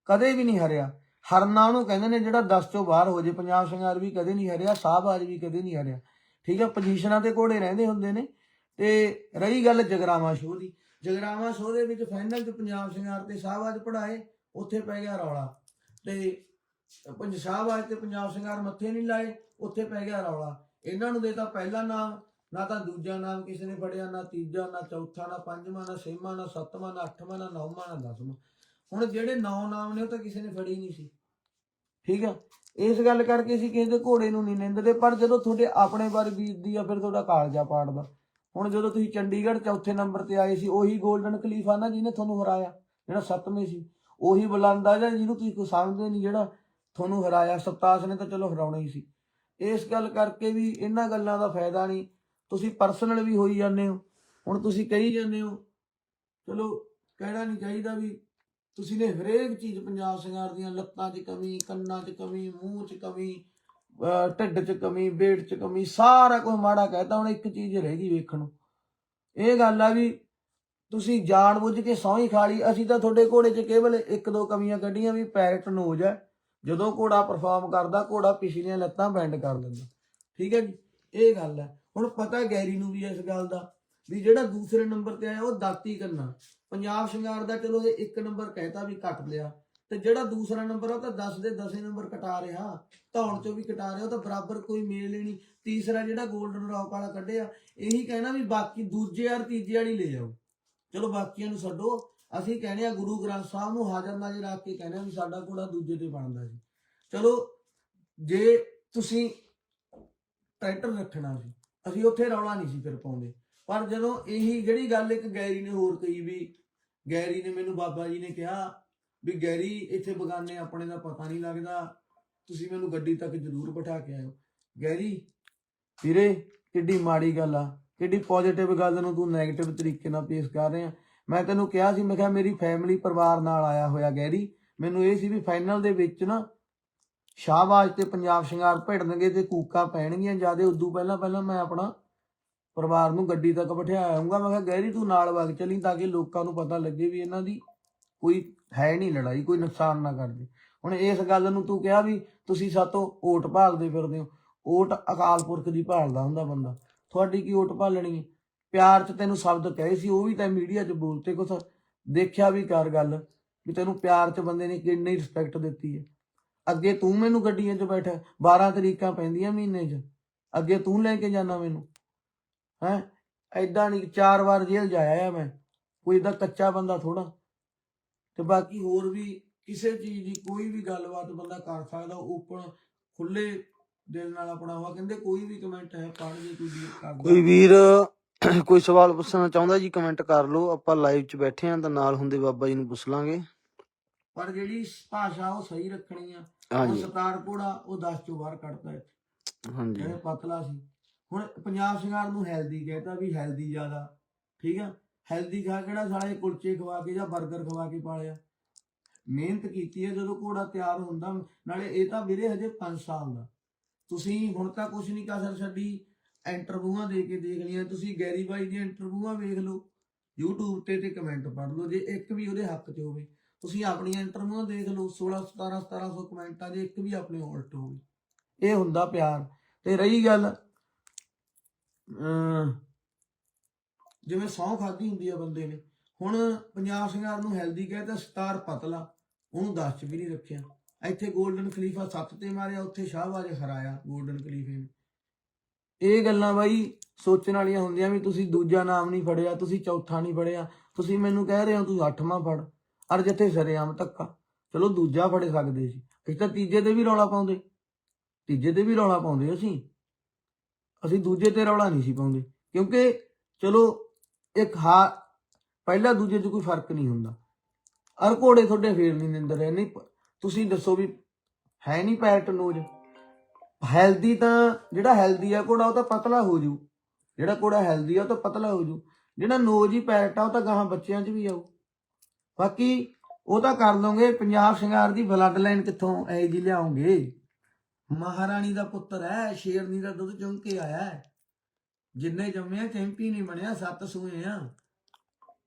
ਕਦੇ ਵੀ ਨਹੀਂ ਹਰਿਆ। ਹਰਨਾ ਉਹਨੂੰ ਕਹਿੰਦੇ ਨੇ ਜਿਹੜਾ 10 ਚੋਂ ਬਾਹਰ ਹੋ ਜੇ ਪੰਜਾਬ ਸ਼ਿੰਗਾਰ ਵੀ ਕਦੇ ਨਹੀਂ ਹਰਿਆ, ਸਾਹਬਾਜ਼ ਵੀ ਕਦੇ ਨਹੀਂ ਹਰਿਆ। ਠੀਕ ਹੈ ਪੋਜੀਸ਼ਨਾਂ ਤੇ ਘੋੜੇ ਰਹਿੰਦੇ ਹੁੰਦੇ ਨੇ। ਤੇ ਰਹੀ ਗੱਲ ਜਗਰਾਵਾ ਸ਼ੋਅ ਦੀ। ਜਗਰਾਵਾ ਸ਼ੋਅ ਦੇ ਵਿੱਚ ਫਾਈਨਲ 'ਚ ਪੰਜਾਬ ਸ਼ਿੰਗਾਰ ਤੇ ਸਾਹਬਾਜ਼ ਪੜਾਏ ਉੱਥੇ ਪੈ ਗਿਆ ਰੌਲਾ। ਤੇ ਪੰਜ, ਸਾਹਬਾਜ਼ ਤੇ ਪੰਜਾਬ ਸ਼ਿੰਗਾਰ ਮੱਥੇ ਨਹੀਂ ਲਾਏ, ਉੱਥੇ ਪੈ ਗਿਆ ਰੌਲਾ। ਇਹਨਾਂ ਨੂੰ ਦੇਤਾ ਪਹਿਲਾ ਨਾਮ ਨਾ ਤਾਂ ਦੂਜਾ ਨਾਮ ਕਿਸੇ ਨੇ ਫੜਿਆ, ਨਾ ਤੀਜਾ, ਨਾ ਚੌਥਾ, ਨਾ ਪੰਜਵਾਂ, ਨਾ ਛੇਵਾਂ, ਨਾ ਸੱਤਵਾਂ, ਨਾ ਅੱਠਵਾਂ, ਨਾ ਨੌਵਾਂ, ਨਾ ਦਸਵਾਂ। ਹੁਣ ਜਿਹੜੇ ਨੌ ਨਾਮ ਨੇ ਉਹ ਤਾਂ ਕਿਸੇ ਨੇ ਫੜੇ ਨਹੀਂ ਸੀ। ਠੀਕ ਆ? ਇਸ ਗੱਲ ਕਰਕੇ ਅਸੀਂ ਕਿਸੇ ਦੇ ਘੋੜੇ ਨੂੰ ਨਹੀਂ ਨਿੰਦਦੇ, ਪਰ ਜਦੋਂ ਤੁਹਾਡੇ ਆਪਣੇ ਬਾਰੇ ਬੀਤਦੀ ਆ, ਫਿਰ ਤੁਹਾਡਾ ਕਾਲਜਾ ਪਾੜਦਾ। ਹੁਣ ਜਦੋਂ ਤੁਸੀਂ ਚੰਡੀਗੜ੍ਹ ਚੌਥੇ ਨੰਬਰ ਤੇ ਆਏ ਸੀ, ਉਹੀ 골ਡਨ ਖਲੀਫਾ ਨਾ ਜਿਹਨੇ ਤੁਹਾਨੂੰ ਹਰਾਇਆ, ਜਿਹੜਾ ਸੱਤਵੇਂ ਸੀ, ਉਹੀ ਬੁਲੰਦਾ ਜਾਂ ਜਿਹਨੂੰ ਤੁਸੀਂ ਕੋਈ ਸਮਝਦੇ ਨਹੀਂ, ਜਿਹੜਾ ਤੁਹਾਨੂੰ ਹਰਾਇਆ। ਸਪਤਾਸ ਨੇ ਤਾਂ ਚਲੋ ਹਰਾਉਣਾ ਹੀ ਸੀ। ਇਸ ਗੱਲ ਕਰਕੇ ਵੀ ਇਹਨਾਂ ਗੱਲਾਂ ਦਾ ਫਾਇਦਾ ਨਹੀਂ। ਤੁਸੀਂ ਪਰਸਨਲ ਵੀ ਹੋਈ ਜਾਂਦੇ ਹੋ। ਹੁਣ ਤੁਸੀਂ ਕਹੀ ਜਾਂਦੇ ਹੋ, ਚਲੋ ਕਹਿਣਾ ਨਹੀਂ ਚਾਹੀਦਾ ਵੀ ਤੁਸੀਂ ਨੇ ਹਰੇਕ ਚੀਜ਼ ਪੰਜਾਬ ਸਰਕਾਰ ਦੀਆਂ ਲੱਤਾਂ 'ਚ ਕਮੀ, ਕੰਨਾਂ 'ਚ ਕਮੀ, ਮੂੰਹ 'ਚ ਕਮੀ ਢਿੱਡ 'ਚ ਕਮੀ ਪੇਟ 'ਚ ਕਮੀ, ਸਾਰਾ ਕੁਝ ਮਾੜਾ ਕਹਿਤਾ ਹੁਣ ਇੱਕ ਚੀਜ਼ ਰਹਿ ਗਈ ਵੇਖਣ ਨੂੰ। ਇਹ ਗੱਲ ਆ ਵੀ ਤੁਸੀਂ ਜਾਣ ਬੁੱਝ ਕੇ ਸੌਂ ਖਾ ਲਈ, ਅਸੀਂ ਤਾਂ ਤੁਹਾਡੇ ਘੋੜੇ 'ਚ ਕੇਵਲ ਇੱਕ ਦੋ ਕਮੀਆਂ ਕੱਢੀਆਂ ਵੀ ਪੈਰਟ ਨੋਜ ਹੈ ਜਦੋਂ ਘੋੜਾ ਪਰਫਾਰਮ ਕਰਦਾ, ਘੋੜਾ ਪਿਛਲੀਆਂ ਲੱਤਾਂ ਬੈਂਡ ਕਰ ਦਿੰਦਾ। ਠੀਕ ਹੈ ਜੀ? ਇਹ ਗੱਲ ਹੈ ਹੁਣ ਪਤਾ ਗੈਰੀ ਨੂੰ ਵੀ ਇਸ ਗੱਲ ਦਾ, ਵੀ ਜਿਹੜਾ ਦੂਸਰੇ ਨੰਬਰ ਤੇ ਆਇਆ ਉਹ ਦਾਤੀ ਕੰਨਾ। ਪੰਜਾਬ ਸ਼ਿੰਗਾਰ ਦਾ ਚਲੋ ਇਹ ਇੱਕ ਨੰਬਰ ਕਹਿਤਾ ਵੀ ਕੱਟ ਲਿਆ, ਤੇ ਜਿਹੜਾ ਦੂਸਰਾ ਨੰਬਰ ਆ ਉਹ ਤਾਂ 10 ਦੇ 10 ਨੰਬਰ ਕਟਾ ਰਿਹਾ। ਧੌਣ ਚੋਂ ਵੀ ਕਟਾ ਰਿਹਾ, ਉਹ ਤਾਂ ਬਰਾਬਰ ਕੋਈ ਮੇਲ ਹੀ ਨਹੀਂ। ਤੀਸਰਾ ਜਿਹੜਾ 골ਡਨ ਰੌਕ ਵਾਲਾ ਕੱਢਿਆ, ਇਹੀ ਕਹਿਣਾ ਵੀ ਬਾਕੀ ਦੂਜੇ ਯਾਰ ਤੀਜੇ ਵਾਲੀ ਲੈ ਜਾਓ ਚਲੋ ਬਾਕੀਆਂ ਨੂੰ ਛੱਡੋ, ਅਸੀਂ ਕਹਿੰਦੇ ਆ ਗੁਰੂ ਗ੍ਰੰਥ ਸਾਹਿਬ ਨੂੰ ਹਾਜ਼ਰ ਨਾਜ਼ਰ ਰੱਖ ਕੇ ਕਹਿੰਦੇ ਆ ਵੀ ਸਾਡਾ ਘੋੜਾ ਦੂਜੇ ਤੇ ਬਣਦਾ ਸੀ ਚਲੋ, ਜੇ ਤੁਸੀਂ ਟਰੈਕਟਰ ਰੱਖਣਾ ਸੀ ਅਸੀਂ ਉੱਥੇ ਰੌਲਾ ਨਹੀਂ ਸੀ ਫਿਰ ਪਾਉਂਦੇ। ਪਰ ਜਦੋਂ ਇਹੀ ਜਿਹੜੀ ਗੱਲ ਇੱਕ ਗੈਰੀ ਨੇ ਹੋਰ ਕਹੀ ਵੀ, ਗੈਰੀ ਨੇ ਮੈਨੂੰ ਬਾਬਾ ਜੀ ਨੇ ਕਿਹਾ ਵੀ ਗੈਰੀ, ਇੱਥੇ ਬਗਾਨੇ ਆਪਣੇ ਦਾ ਪਤਾ ਨਹੀਂ ਲੱਗਦਾ, ਤੁਸੀਂ ਮੈਨੂੰ ਗੱਡੀ ਤੱਕ ਜ਼ਰੂਰ ਬਿਠਾ ਕੇ ਆਇਓ। ਗੈਰੀ, ਵੀਰੇ, ਕਿੱਡੀ ਮਾੜੀ ਗੱਲ ਆ, ਕਿੱਡੀ ਪੋਜ਼ਿਟਿਵ ਗੱਲ ਨੂੰ ਤੂੰ 네ਗੇਟਿਵ ਤਰੀਕੇ ਨਾਲ ਪੇਸ਼ ਕਰ ਰਿਹਾ। ਮੈਂ ਤੈਨੂੰ ਕਿਹਾ ਸੀ, ਮੈਂ ਕਿਹਾ ਮੇਰੀ ਫੈਮਿਲੀ ਪਰਿਵਾਰ ਨਾਲ ਆਇਆ ਹੋਇਆ ਗੈਰੀ, ਮੈਨੂੰ ਇਹ ਸੀ ਵੀ ਫਾਈਨਲ ਦੇ ਵਿੱਚ ਨਾ ਸ਼ਾਹਬਾਜ਼ ਤੇ ਪੰਜਾਬ ਸ਼ਿੰਗਾਰ ਭਿੜਨਗੇ ਤੇ ਕੂਕਾਂ ਪੈਣਗੀਆਂ ਜਿਆਦੇ। ਉਦੋਂ ਪਹਿਲਾਂ ਪਹਿਲਾਂ ਮੈਂ ਆਪਣਾ ਪਰਿਵਾਰ ਨੂੰ ਗੱਡੀ ਤੱਕ ਬਿਠਾਇਆ ਆਉਂਗਾ ਮੈਂ ਕਿਹਾ, ਗਹਿਰੀ, ਤੂੰ ਨਾਲ ਵਗ ਚਲੀ ਤਾਂ ਕਿ ਲੋਕਾਂ ਨੂੰ ਪਤਾ ਲੱਗੇ ਵੀ ਇਹਨਾਂ ਦੀ ਕੋਈ ਹੈ ਨਹੀਂ ਲੜਾਈ, ਕੋਈ ਨੁਕਸਾਨ ਨਾ ਕਰਦੇ ਹੁਣ ਇਸ ਗੱਲ ਨੂੰ ਤੂੰ ਕਿਹਾ ਵੀ ਤੁਸੀਂ ਸਾਤੋਂ ਓਟ ਭਾਲਦੇ ਫਿਰਦੇ ਹੋ। ਓਟ ਅਕਾਲ ਪੁਰਖ ਦੀ ਭਾਲਦਾ ਹੁੰਦਾ ਬੰਦਾ। ਤੁਹਾਡੀ ਕੀ ਓਟ ਭਾਲਣੀ ਹੈ? ਪਿਆਰ 'ਚ ਤੈਨੂੰ ਸ਼ਬਦ ਕਹੇ ਸੀ, ਉਹ ਵੀ ਤਾਂ ਮੀਡੀਆ 'ਚ ਬੋਲਤੇ ਕੁਛ। ਦੇਖਿਆ ਵੀ ਕਰ ਗੱਲ, ਵੀ ਤੈਨੂੰ ਪਿਆਰ 'ਚ ਬੰਦੇ ਨੇ ਕਿੰਨੀ ਰਿਸਪੈਕਟ ਦਿੱਤੀ ਹੈ। ਅੱਗੇ ਤੂੰ ਮੈਨੂੰ ਗੱਡੀਆਂ 'ਚ ਬੈਠਾ 12 ਤਰੀਕਾਂ ਪੈਂਦੀਆਂ ਮਹੀਨੇ 'ਚ। ਅੱਗੇ ਤੂੰ ਲੈ ਕੇ ਜਾਣਾ ਮੈਨੂੰ। ਹੈ? ਐਦਾਂ ਨਹੀਂ ਚਾਰ ਵਾਰ ਜੇਲ੍ਹ ਜਾਇਆ ਆ ਮੈਂ। ਕੋਈ ਦਾ ਕੱਚਾ ਬੰਦਾ ਥੋੜਾ ਤੇ ਬਾਕੀ ਹੋਰ ਵੀ ਕਿਸੇ ਚੀਜ਼ ਦੀ ਕੋਈ ਵੀ ਗੱਲਬਾਤ ਬੰਦਾ ਕਰ ਸਕਦਾ ਓਪਨ ਖੁੱਲੇ ਦਿਲ ਨਾਲ ਆਪਣਾ ਹੋਆ। ਕਹਿੰਦੇ ਕੋਈ ਵੀ ਕਮੈਂਟ ਹੈ, ਪੜ੍ਹ ਜੇ ਕੋਈ ਵੀਰ ਕਰਦਾ। ਕੋਈ ਵੀਰ, ਕੋਈ ਸਵਾਲ ਪੁੱਛਣਾ ਚਾਹੁੰਦਾ ਜੀ ਕਮੈਂਟ ਕਰ ਲਓ। ਆਪਾਂ ਲਾਈਵ 'ਚ ਬੈਠੇ ਆਂ ਤਾਂ ਨਾਲ ਹੁੰਦੇ ਬਾਬਾ ਜੀ ਨੂੰ ਪੁੱਛ ਲਾਂਗੇ। ਪਰ ਜਿਹੜੀ ਭਾਸ਼ਾ ਉਹ ਸਹੀ ਰੱਖਣੀ ਆ ਹਾਂਜੀ। ਸਤਾਰ ਕੋੜਾ ਉਹ 10 ਚੋਂ ਬਾਹਰ ਕੱਢਦਾ ਹੈ ਹਾਂਜੀ। ਇਹ ਪਤਲਾ ਸੀ। ਹੁਣ ਪੰਜਾਬ ਸ਼ਿੰਗਾਰ ਨੂੰ ਹੈਲਦੀ ਕਹਿੰਦਾ ਵੀ ਹੈਲਦੀ ਜ਼ਿਆਦਾ। ਠੀਕ ਆ? ਹੈਲਦੀ ਖਾ ਕਿਹੜਾ ਸਾਲੇ ਕੁਲਚੇ ਖਵਾ ਕੇ ਜਾਂ 버ਗਰ ਖਵਾ ਕੇ ਪਾਲਿਆ ਮਿਹਨਤ ਕੀਤੀ ਹੈ ਜਦੋਂ ਘੋੜਾ ਤਿਆਰ ਹੁੰਦਾ ਨਾਲੇ ਇਹ ਤਾਂ ਵੀਰੇ ਹਜੇ 5 ਸਾਲ ਦਾ। ਤੁਸੀਂ ਹੁਣ ਤਾਂ ਕੁਝ ਨਹੀਂ ਕਸਰ ਛੱਡੀ ਇੰਟਰਵਿਊਆਂ ਦੇ ਕੇ ਦੇਖ ਲਈਆਂ। ਤੁਸੀਂ ਗੈਰੀ ਬਾਈ ਦੀਆਂ ਇੰਟਰਵਿਊਆਂ ਵੇਖ ਲਓ। YouTube ਤੇ ਤੇ ਕਮੈਂਟ ਪੜ੍ਹ ਲਓ। ਜੇ ਇੱਕ ਵੀ ਉਹਦੇ ਹੱਕ 'ਚ ਹੋਵੇ ਤੁਸੀਂ ਆਪਣੀਆਂ ਇੰਟਰਵਿਊਆਂ ਦੇਖ ਲਓ 16 17 1700 ਕਮੈਂਟਾਂ ਦੇ ਇੱਕ ਵੀ ਆਪਣੇ ਉਲਟ ਹੋਵੇ ਇਹ ਹੁੰਦਾ ਪਿਆਰ। ਤੇ ਰਹੀ ਗੱਲ ਅਮ, ਜਿਵੇਂ ਸੌਂ ਖਾਦੀ ਹੁੰਦੀ ਆ ਬੰਦੇ ਨੇ। ਹੁਣ ਪੰਜਾਬ ਸਰਕਾਰ ਨੂੰ ਹੈਲਦੀ ਕਹਿੰਦਾ ਸਤਾਰ ਪਤਲਾ। ਉਹਨੂੰ 10 ਚ ਵੀ ਨਹੀਂ ਰੱਖਿਆ। ਇੱਥੇ 골ਡਨ ਖਲੀਫਾ 7 ਤੇ ਮਾਰਿਆ ਉੱਥੇ ਸ਼ਾਹਬਾਜ਼ ਹਰਾਇਆ 골ਡਨ ਖਲੀਫੇ ਨੇ। ਇਹ ਗੱਲਾਂ ਬਾਈ ਸੋਚਣ ਵਾਲੀਆਂ ਹੁੰਦੀਆਂ ਵੀ ਤੁਸੀਂ ਦੂਜਾ ਨਾਮ ਨਹੀਂ ਫੜਿਆ ਤੁਸੀਂ ਚੌਥਾ ਨਹੀਂ ਫੜਿਆ। ਤੁਸੀਂ ਮੈਨੂੰ ਕਹਿ ਰਹੇ ਹੋ ਤੂੰ ਅੱਠਵਾਂ ਫੜ। ਅਰ ਜਿੱਥੇ ਸਰੇਆਮ ਧੱਕਾ। ਚਲੋ ਦੂਜਾ ਫੜੇ ਸਕਦੇ ਸੀ। ਅਸੀਂ ਤਾਂ ਤੀਜੇ ਤੇ ਵੀ ਰੌਲਾ ਪਾਉਂਦੇ। ਤੀਜੇ ਤੇ ਵੀ ਰੌਲਾ ਪਾਉਂਦੇ ਅਸੀਂ। ਅਸੀਂ ਦੂਜੇ ਤੇ ਰੌਲਾ ਨਹੀਂ ਸੀ ਪਾਉਂਦੇ। ਕਿਉਂਕਿ ਚਲੋ ਇੱਕ ਹਾ, ਪਹਿਲਾ ਦੂਜੇ 'ਚ ਕੋਈ ਫ਼ਰਕ ਨਹੀਂ ਹੁੰਦਾ। ਅਰ ਘੋੜੇ ਤੁਹਾਡੇ ਫੇਰ ਨਹੀਂ ਨਿੰਦਰ ਰਹੇ। ਨਹੀਂ, ਤੁਸੀਂ ਦੱਸੋ ਵੀ ਹੈ ਨਹੀਂ ਪੈਰਟ ਨੋਜ। ਹੈਲਦੀ ਤਾਂ ਜਿਹੜਾ ਹੈਲਦੀ ਆ ਘੋੜਾ, ਉਹ ਤਾਂ ਪਤਲਾ ਹੋ ਜੂ। ਜਿਹੜਾ ਘੋੜਾ ਹੈਲਦੀ ਆ, ਉਹ ਤਾਂ ਪਤਲਾ ਹੋ ਜੂ। ਜਿਹੜਾ ਨੋਜ ਹੀ ਪੈਰਟ ਆ, ਉਹ ਤਾਂ ਗਾਹਾਂ ਬੱਚਿਆਂ 'ਚ ਵੀ ਆਊ ਬਾਕੀ ਉਹ ਤਾਂ ਕਰ ਲਓਗੇ ਪੰਜਾਬ ਸ਼ਿੰਗਾਰ ਦੀ ਬਲੱਡ ਲਾਈਨ ਕਿੱਥੋਂ ਐ ਜੀ ਲਿਆਉਂਗੇ ਮਹਾਰਾਣੀ ਦਾ ਪੁੱਤਰ ਹੈ ਸ਼ੇਰਨੀ ਦਾ ਦੁੱਧ ਚੁੰਗ ਕੇ ਆਇਆ ਹੈ। ਜਿੰਨੇ ਜੰਮਿਆ ਚੈਂਪੀ ਨਹੀਂ ਬਣਿਆ ਸੱਤ ਸੂਏ ਆ।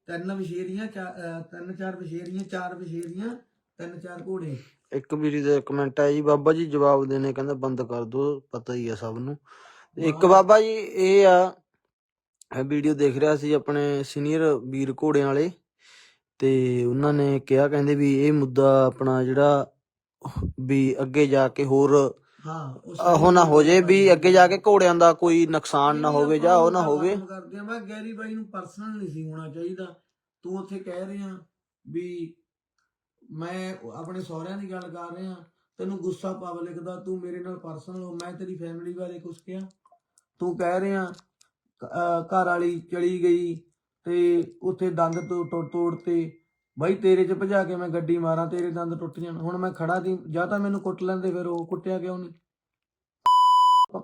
ਤਿੰਨ ਵਿਸ਼ੇਰੀਆਂ ਤਿੰਨ ਚਾਰ ਵਿਸ਼ੇਰੀਆਂ ਚਾਰ ਵਿਸ਼ੇਰੀਆਂ ਤਿੰਨ ਚਾਰ ਘੋੜੇ। ਇੱਕ ਵੀਰੀ ਦਾ ਕਮੈਂਟ ਆਇਆ ਜੀ ਬਾਬਾ ਜੀ ਜਵਾਬ ਦੇਣੇ ਕਹਿੰਦਾ ਬੰਦ ਕਰ ਦਿਓ ਪਤਾ ਹੀ ਆ ਸਭ ਨੂੰ। ਇੱਕ ਬਾਬਾ ਜੀ ਇਹ ਆ ਵੀਡੀਓ ਦੇਖ ਰਿਹਾ ਸੀ ਆਪਣੇ ਸੀਨੀਅਰ ਵੀਰ ਘੋੜਿਆਂ ਵਾਲੇ। ਤੇ ਉਹਨਾਂ ਨੇ ਕਿਹਾ ਕਹਿੰਦੇ ਵੀ ਇਹ ਮੁੱਦਾ ਆਪਣਾ ਜਿਹੜਾ ਵੀ ਅੱਗੇ ਜਾ ਕੇ ਹੋਰ ਹਾਂ ਉਹ ਨਾ ਹੋ ਜੇ ਵੀ ਅੱਗੇ ਜਾ ਕੇ ਘੋੜਿਆਂ ਦਾ ਕੋਈ ਨੁਕਸਾਨ ਨਾ ਹੋਵੇ ਜਾਂ ਉਹ ਨਾ ਹੋਵੇ। ਕਰਦੇ ਆ। ਮੈਂ ਗੈਰੀ ਬਾਈ ਨੂੰ ਪਰਸਨਲ ਨਹੀਂ ਸੀ ਹੋਣਾ ਚਾਹੀਦਾ। ਤੂੰ ਉੱਥੇ ਕਹਿ ਰਿਹਾ ਵੀ ਮੈਂ ਆਪਣੇ ਸਹੁਰਿਆਂ ਦੀ ਗੱਲ ਕਰ ਰਿਹਾ। ਤੈਨੂੰ ਗੁੱਸਾ ਪਬਲਿਕ ਦਾ ਤੂੰ ਮੇਰੇ ਨਾਲ ਪਰਸਨਲ ਹੋ। ਮੈਂ ਤੇਰੀ ਫੈਮਿਲੀ ਬਾਰੇ ਕੁਝ ਕਿਹਾ। ਤੂੰ ਕਹਿ ਰਿਹਾ ਘਰ ਵਾਲੀ ਚਲੀ ਗਈ। ਤੇ ਉੱਥੇ ਦੰਦ ਤੋੜ ਤੋੜ ਤੇ ਬਾਈ ਤੇਰੇ ਚ ਭਜਾ ਕੇ ਮੈਂ ਗੱਡੀ ਮਾਰਾਂ, ਤੇਰੇ ਦੰਦ ਟੁੱਟ ਜਾਣ। ਹੁਣ ਮੈਂ ਖੜਾ ਸੀ, ਜਾਂ ਤਾਂ ਮੈਨੂੰ ਕੁੱਟ ਲੈਂਦੇ ਫਿਰ, ਉਹ ਕੁੱਟਿਆ ਕਿਉਂ ਨਹੀਂ?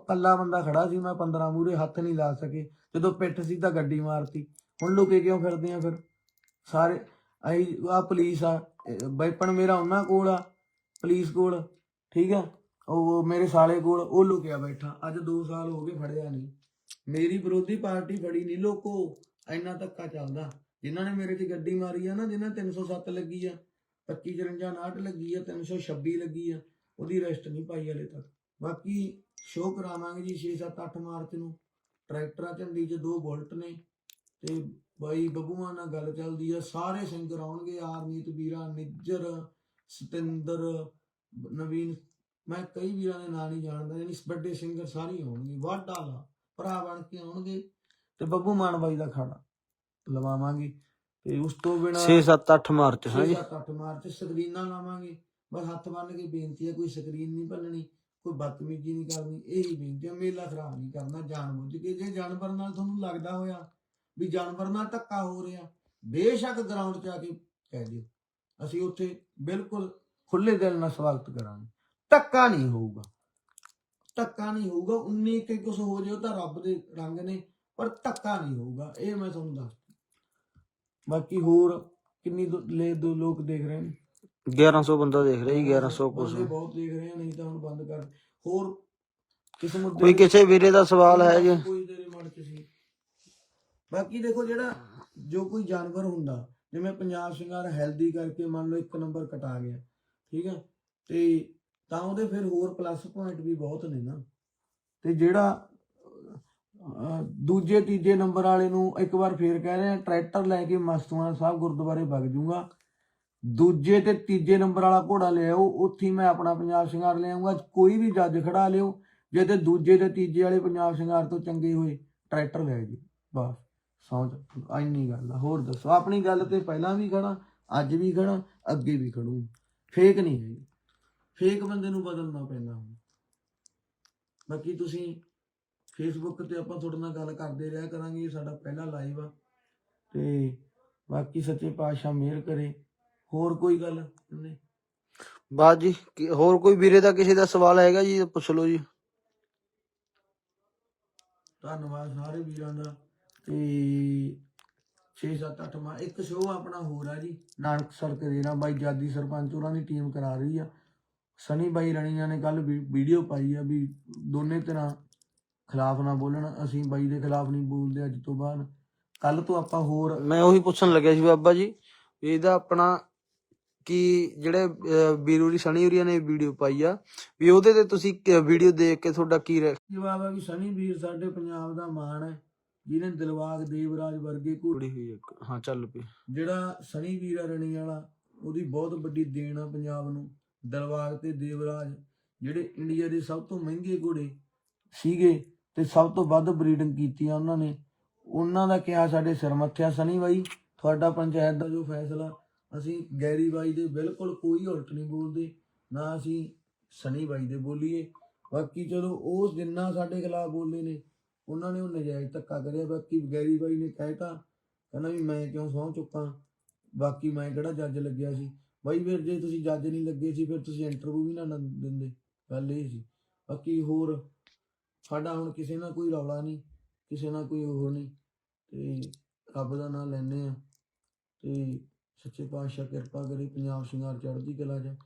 ਕੱਲਾ ਬੰਦਾ ਖੜਾ ਸੀ, ਮੈਂ 15 ਮੂਰੇ ਹੱਥ ਨਹੀਂ ਲਾ ਸਕੇ। ਜਦੋਂ ਪਿੱਠ ਸੀ ਤਾਂ ਗੱਡੀ ਮਾਰਤੀ। ਹੁਣ ਲੁਕੇ ਕਿਉਂ ਫਿਰਦੇ ਆ ਫਿਰ? ਸਾਰੇ ਆਈ ਆ ਪੁਲਿਸ ਆ। ਇਹ ਵੈਪਨ ਮੇਰਾ ਉਹਨਾਂ ਕੋਲ ਆ, ਪੁਲਿਸ ਕੋਲ, ਠੀਕ ਆ? ਉਹ ਮੇਰੇ ਸਾਲੇ ਕੋਲ, ਉਹ ਲੁਕਿਆ ਬੈਠਾ। ਅੱਜ 2 ਸਾਲ ਹੋ ਗਏ ਫੜਿਆ ਨਹੀਂ। ਮੇਰੀ ਵਿਰੋਧੀ ਪਾਰਟੀ ਫੜੀ ਨਹੀਂ, ਲੋਕੋ। ਇੰਨਾ ਧੱਕਾ ਚੱਲਦਾ। ਜਿਨ੍ਹਾਂ ਨੇ ਮੇਰੇ ਚ ਗੱਡੀ ਮਾਰੀ ਆ ਨਾ, ਜਿਨ੍ਹਾਂ 307 ਲੱਗੀ ਆ 25 54 59 ਲੱਗੀ ਆ 326 ਲੱਗੀ ਆ, ਉਹਦੀ ਅਰੈਸਟ ਨਹੀਂ ਪਾਈ ਹਲੇ ਤੱਕ। ਬਾਕੀ ਸ਼ੋਅ ਕਰਾਵਾਂਗੇ ਜੀ 6 7 8 ਮਾਰਚ ਨੂੰ। ਟਰੈਕਟਰਾਂ ਝੰਡੀ 'ਚ ਦੋ ਬੁਲਟ ਨੇ ਤੇ ਬਾਈ ਬੱਬੂਆਂ ਨਾਲ ਗੱਲ ਚੱਲਦੀ ਆ। ਸਾਰੇ ਸਿੰਗਰ ਆਉਣਗੇ, ਆਰਮੀਤ ਵੀਰਾ, ਨਿੱਜਰ, ਸਤਿੰਦਰ, ਨਵੀਨ। ਮੈਂ ਕਈ ਵੀਰਾਂ ਦੇ ਨਾਂ ਨਹੀਂ ਜਾਣਦਾ, ਯਾਨੀ ਵੱਡੇ ਸਿੰਗਰ ਸਾਰੇ ਆਉਣਗੇ, ਵਾਢਾ ਲਾ, ਭਰਾ ਬਣ ਕੇ ਆਉਣਗੇ। ਤੇ ਬੱਬੂ ਮਾਨ ਬਾਈ ਦਾ ਖਾੜਾ ਲਵਾਵਾਂਗੇ। ਤੇ ਉਸ ਤੋਂ ਬਿਨਾ 6 7 8 ਮਾਰਚ ਹਾਂ ਜੀ। 7 ਮਾਰਚ ਸਕਰੀਨਾਂ ਲਾਵਾਂਗੇ। ਬਸ ਹੱਥ ਬੰਨ ਕੇ ਬੇਨਤੀ ਹੈ ਕੋਈ ਸਕਰੀਨ ਨਹੀਂ ਭੰਨਣੀ ਕੋਈ ਬਦਤਮੀਜ਼ੀ ਨਹੀਂ ਕਰਨੀ ਇਹੀ ਬੇਨਤੀ ਹੈ ਮੇਲਾ ਖਰਾਬ ਨਹੀਂ ਕਰਨਾ ਜਾਣਬੁੱਝ ਕੇ। ਜੇ ਜਾਨਵਰ ਨਾਲ ਤੁਹਾਨੂੰ ਲੱਗਦਾ ਹੋਇਆ ਵੀ ਜਾਨਵਰ ਨਾਲ ਧੱਕਾ ਹੋ ਰਿਹਾ ਬੇਸ਼ੱਕ ਗਰਾਊਂਡ 'ਚ ਆ ਕੇ ਕਹਿ ਦਿਓ। ਅਸੀਂ ਉੱਥੇ ਬਿਲਕੁਲ ਖੁੱਲੇ ਦਿਲ ਨਾਲ ਸਵਾਗਤ ਕਰਾਂਗੇ। ਧੱਕਾ ਨਹੀਂ ਹੋਊਗਾ। ਧੱਕਾ ਨਹੀਂ ਹੋਊਗਾ 19 ਕਿ ਕੁਝ ਹੋ ਉਹ ਤਾਂ ਰੱਬ ਦੇ ਰੰਗ ਨੇ। ਪਰ ਧੱਕਾ ਨਹੀਂ ਹੋਊਗਾ ਇਹ ਮੈਂ ਤੁਹਾਨੂੰ ਦੱਸ ਬਾਕੀ ਹੋਰ ਕਿੰਨੀ ਦੋ- ਲੈ ਦੋ ਲੋਕ ਦੇਖ ਰਹੇ ਨੇ? 1100 ਬੰਦਾ ਦੇਖ ਰਿਹਾ ਜੀ 1100 ਕੁਛ ਬੰਦੇ ਬਹੁਤ ਦੇਖ ਰਹੇ ਆ ਨਹੀਂ ਤਾਂ ਹੁਣ ਬੰਦ ਕਰ ਹੋਰ ਕਿਸ ਮੁੱਦੇ ਕੋਈ ਕਿਸੇ ਵੀਰੇ ਦਾ ਸਵਾਲ ਹੈ ਜੀ। ਕੋਈ ਤੇਰੇ ਮਨ ਚ ਸੀ। ਬਾਕੀ ਦੇਖੋ ਜਿਹੜਾ ਜੋ ਕੋਈ ਜਾਨਵਰ ਹੁੰਦਾ ਜਿਵੇਂ ਪੰਜਾਬ ਸ਼ਿੰਗਾਰ ਹੈਲਦੀ ਕਰਕੇ ਮੰਨ ਲਓ ਇੱਕ ਨੰਬਰ ਕਟਾ ਗਿਆ ਠੀਕ ਹੈ ਤੇ ਤਾਂ ਉਹਦੇ ਫਿਰ ਹੋਰ ਪਲੱਸ ਪੁਆਇੰਟ ਵੀ ਬਹੁਤ ਨੇ ਨਾ। ਤੇ ਜਿਹੜਾ ਦੂਜੇ, ਤੀਜੇ ਨੰਬਰ ਵਾਲੇ ਨੂੰ ਇੱਕ ਵਾਰ ਫੇਰ ਕਹਿ ਰਹੇ ਆ, ਟਰੈਕਟਰ ਲੈ ਕੇ ਮਸਤੂਆਣਾ ਸਾਹਿਬ ਗੁਰਦੁਆਰੇ ਵਗ ਜੂਗਾ। ਦੂਜੇ ਤੇ ਤੀਜੇ ਨੰਬਰ ਵਾਲਾ ਘੋੜਾ ਲੈ ਆਓ, ਉੱਥੇ ਮੈਂ ਆਪਣਾ ਪੰਜਾਬ ਸ਼ਿੰਗਾਰ ਲੈ ਲਿਆਉਂਗਾ ਕੋਈ ਵੀ ਜੱਜ ਖੜਾ ਲਿਓ, ਜੇ ਤੇ ਦੂਜੇ ਤੇ ਤੀਜੇ ਵਾਲੇ ਪੰਜਾਬ ਸ਼ਿੰਗਾਰ ਤੋਂ ਚੰਗੇ ਹੋਏ, ਟਰੈਕਟਰ ਲੈ ਜੀ। ਬਸ ਸੌਂਚ ਇੰਨੀ ਗੱਲ ਆ। ਹੋਰ ਦੱਸੋ, ਆਪਣੀ ਗੱਲ ਤੇ ਪਹਿਲਾਂ ਵੀ ਖੜਾ, ਅੱਜ ਵੀ ਖੜਾ, ਅੱਗੇ ਵੀ ਖੜੂ। ਫੇਕ ਨਹੀਂ ਹੈ ਫੇਕ ਬੰਦੇ ਨੂੰ ਬਦਲਣਾ ਪੈਂਦਾ ਬਾਕੀ ਤੁਸੀਂ ਫੇਸਬੁੱਕ ਤੇ ਆਪਾਂ ਤੁਹਾਡੇ ਨਾਲ ਗੱਲ ਕਰਦੇ ਰਿਹਾ ਕਰਾਂਗੇ ਇਹ ਸਾਡਾ ਪਹਿਲਾ ਲਾਈਵ ਆ। ਤੇ ਬਾਕੀ ਸੱਚੇ ਪਾਤਸ਼ਾਹ ਮਿਹਰ ਕਰੇ। ਹੋਰ ਕੋਈ ਗੱਲ ਨਹੀਂ ਬਾਤ ਜੀ ਕੀ- ਹੋਰ ਕੋਈ ਵੀਰੇ ਦਾ ਕਿਸੇ ਦਾ ਸਵਾਲ ਹੈਗਾ ਜੀ ਤਾਂ ਪੁੱਛ ਲਓ ਜੀ। ਧੰਨਵਾਦ ਸਾਰੇ ਵੀਰਾਂ ਦਾ। ਤੇ 6 7 8 ਮਾ ਇੱਕ ਸ਼ੋਅ ਆਪਣਾ ਹੋਰ ਆ ਜੀ। ਨਾਨਕ ਸਰ ਕਰੇਰਾ ਬਾਈ ਜਾਦੀ ਸਰਪੰਚ ਉਹਨਾਂ ਦੀ ਟੀਮ ਕਰਾ ਰਹੀ ਆ। ਸਨੀ ਬਾਈ ਰਣੀਆਂ ਨੇ ਕੱਲ ਵੀਡੀਓ ਪਾਈ ਆ ਵੀ ਦੋਨੇ ਤਰ੍ਹਾਂ ਖਿਲਾਫ ਨਾ ਬੋਲਣ ਅਸੀਂ ਬਾਈ ਦੇ ਖਿਲਾਫ ਨਹੀਂ ਬੋਲਦੇ ਅੱਜ ਤੋਂ ਬਾਅਦ। ਕੱਲ ਤੋਂ ਆਪਾਂ ਹੋਰ ਮੈਂ ਉਹੀ ਪੁੱਛਣ ਲੱਗਿਆ ਸੀ ਬਾਬਾ ਜੀ ਵੀ ਇਹਦਾ ਆਪਣਾ ਕੀ ਜਿਹੜੇ ਵੀਰੂਰੀ ਸਣੀ ਉਰੀਆ ਨੇ ਵੀਡੀਓ ਪਾਈ ਆ ਵੀ ਉਹਦੇ ਤੇ ਤੁਸੀਂ ਵੀਡੀਓ ਦੇਖ ਕੇ ਤੁਹਾਡਾ ਕੀ ਜਵਾਬ ਆ ਵੀ ਸਨੀ ਵੀਰ ਸਾਡੇ ਪੰਜਾਬ ਦਾ ਮਾਣ ਹੈ ਜਿਹਨੇ ਦਿਲਵਾਗ ਦੇਵਰਾਜ ਵਰਗੇ ਘੋੜੇ ਹੋਈ ਇੱਕ। ਹਾਂ ਚੱਲ ਪਈ। ਜਿਹੜਾ ਸਨੀ ਵੀਰ ਆ ਰਣੀ ਵਾਲਾ ਉਹਦੀ ਬਹੁਤ ਵੱਡੀ ਦੇਣ ਆ ਪੰਜਾਬ ਨੂੰ। ਦਲਵਾਗ ਤੇ ਦੇਵਰਾਜ ਜਿਹੜੇ ਇੰਡੀਆ ਦੇ ਸਭ ਤੋਂ ਮਹਿੰਗੇ ਘੋੜੇ ਸੀਗੇ ਤੇ ਸਭ ਤੋਂ ਵੱਧ ਬਰੀਡਿੰਗ ਕੀਤੀਆਂ ਉਹਨਾਂ ਨੇ। ਉਹਨਾਂ ਦਾ ਕਿਹਾ, ਸਾਡੇ ਸਿਰ ਮੱਥਿਆ ਸਨੀ ਬਾਈ, ਤੁਹਾਡਾ ਪੰਚਾਇਤ ਦਾ ਜੋ ਫੈਸਲਾ, ਅਸੀਂ ਗੈਰੀ ਬਾਈ ਦੇ ਬਿਲਕੁਲ ਕੋਈ ਉਲਟ ਨਹੀਂ ਬੋਲਦੇ, ਨਾ ਅਸੀਂ ਸਨੀ ਬਾਈ ਦੇ ਬੋਲੀਏ। ਬਾਕੀ ਚਲੋ, ਉਹ ਜਿੰਨਾ ਸਾਡੇ ਖਿਲਾਫ ਬੋਲੇ ਨੇ, ਉਹਨਾਂ ਨੇ ਉਹ ਨਜਾਇਜ਼ ਧੱਕਾ ਕਰਿਆ। ਬਾਕੀ ਗੈਰੀ ਬਾਈ ਨੇ ਕਹਿਤਾ ਕਹਿੰਦਾ ਵੀ ਮੈਂ ਕਿਉਂ ਸਹੁੰ ਚੁੱਕਾਂ? ਬਾਕੀ ਮੈਂ ਕਿਹੜਾ ਜੱਜ ਲੱਗਿਆ ਸੀ? ਬਾਈ ਫਿਰ ਜੇ ਤੁਸੀਂ ਜੱਜ ਨਹੀਂ ਲੱਗੇ ਸੀ, ਫਿਰ ਤੁਸੀਂ ਇੰਟਰਵਿਊ ਵੀ ਨਾ ਦਿੰਦੇ। ਗੱਲ ਇਹ ਸੀ। ਬਾਕੀ ਹੋਰ ਸਾਡਾ ਹੁਣ ਕਿਸੇ ਨਾਲ ਕੋਈ ਰੌਲਾ ਨਹੀਂ, ਕਿਸੇ ਨਾਲ ਕੋਈ ਉਹ ਨਹੀਂ, ਤੇ ਰੱਬ ਦਾ ਨਾਮ ਲੈਨੇ ਆ ਤੇ ਸੱਚੇ ਪਾਤਸ਼ਾਹ ਕਿਰਪਾ ਕਰੇ, ਪੰਜਾਬ ਸ਼ਿੰਗਾਰ ਚੜ੍ਹਦੀ ਕਲਾ ਚ।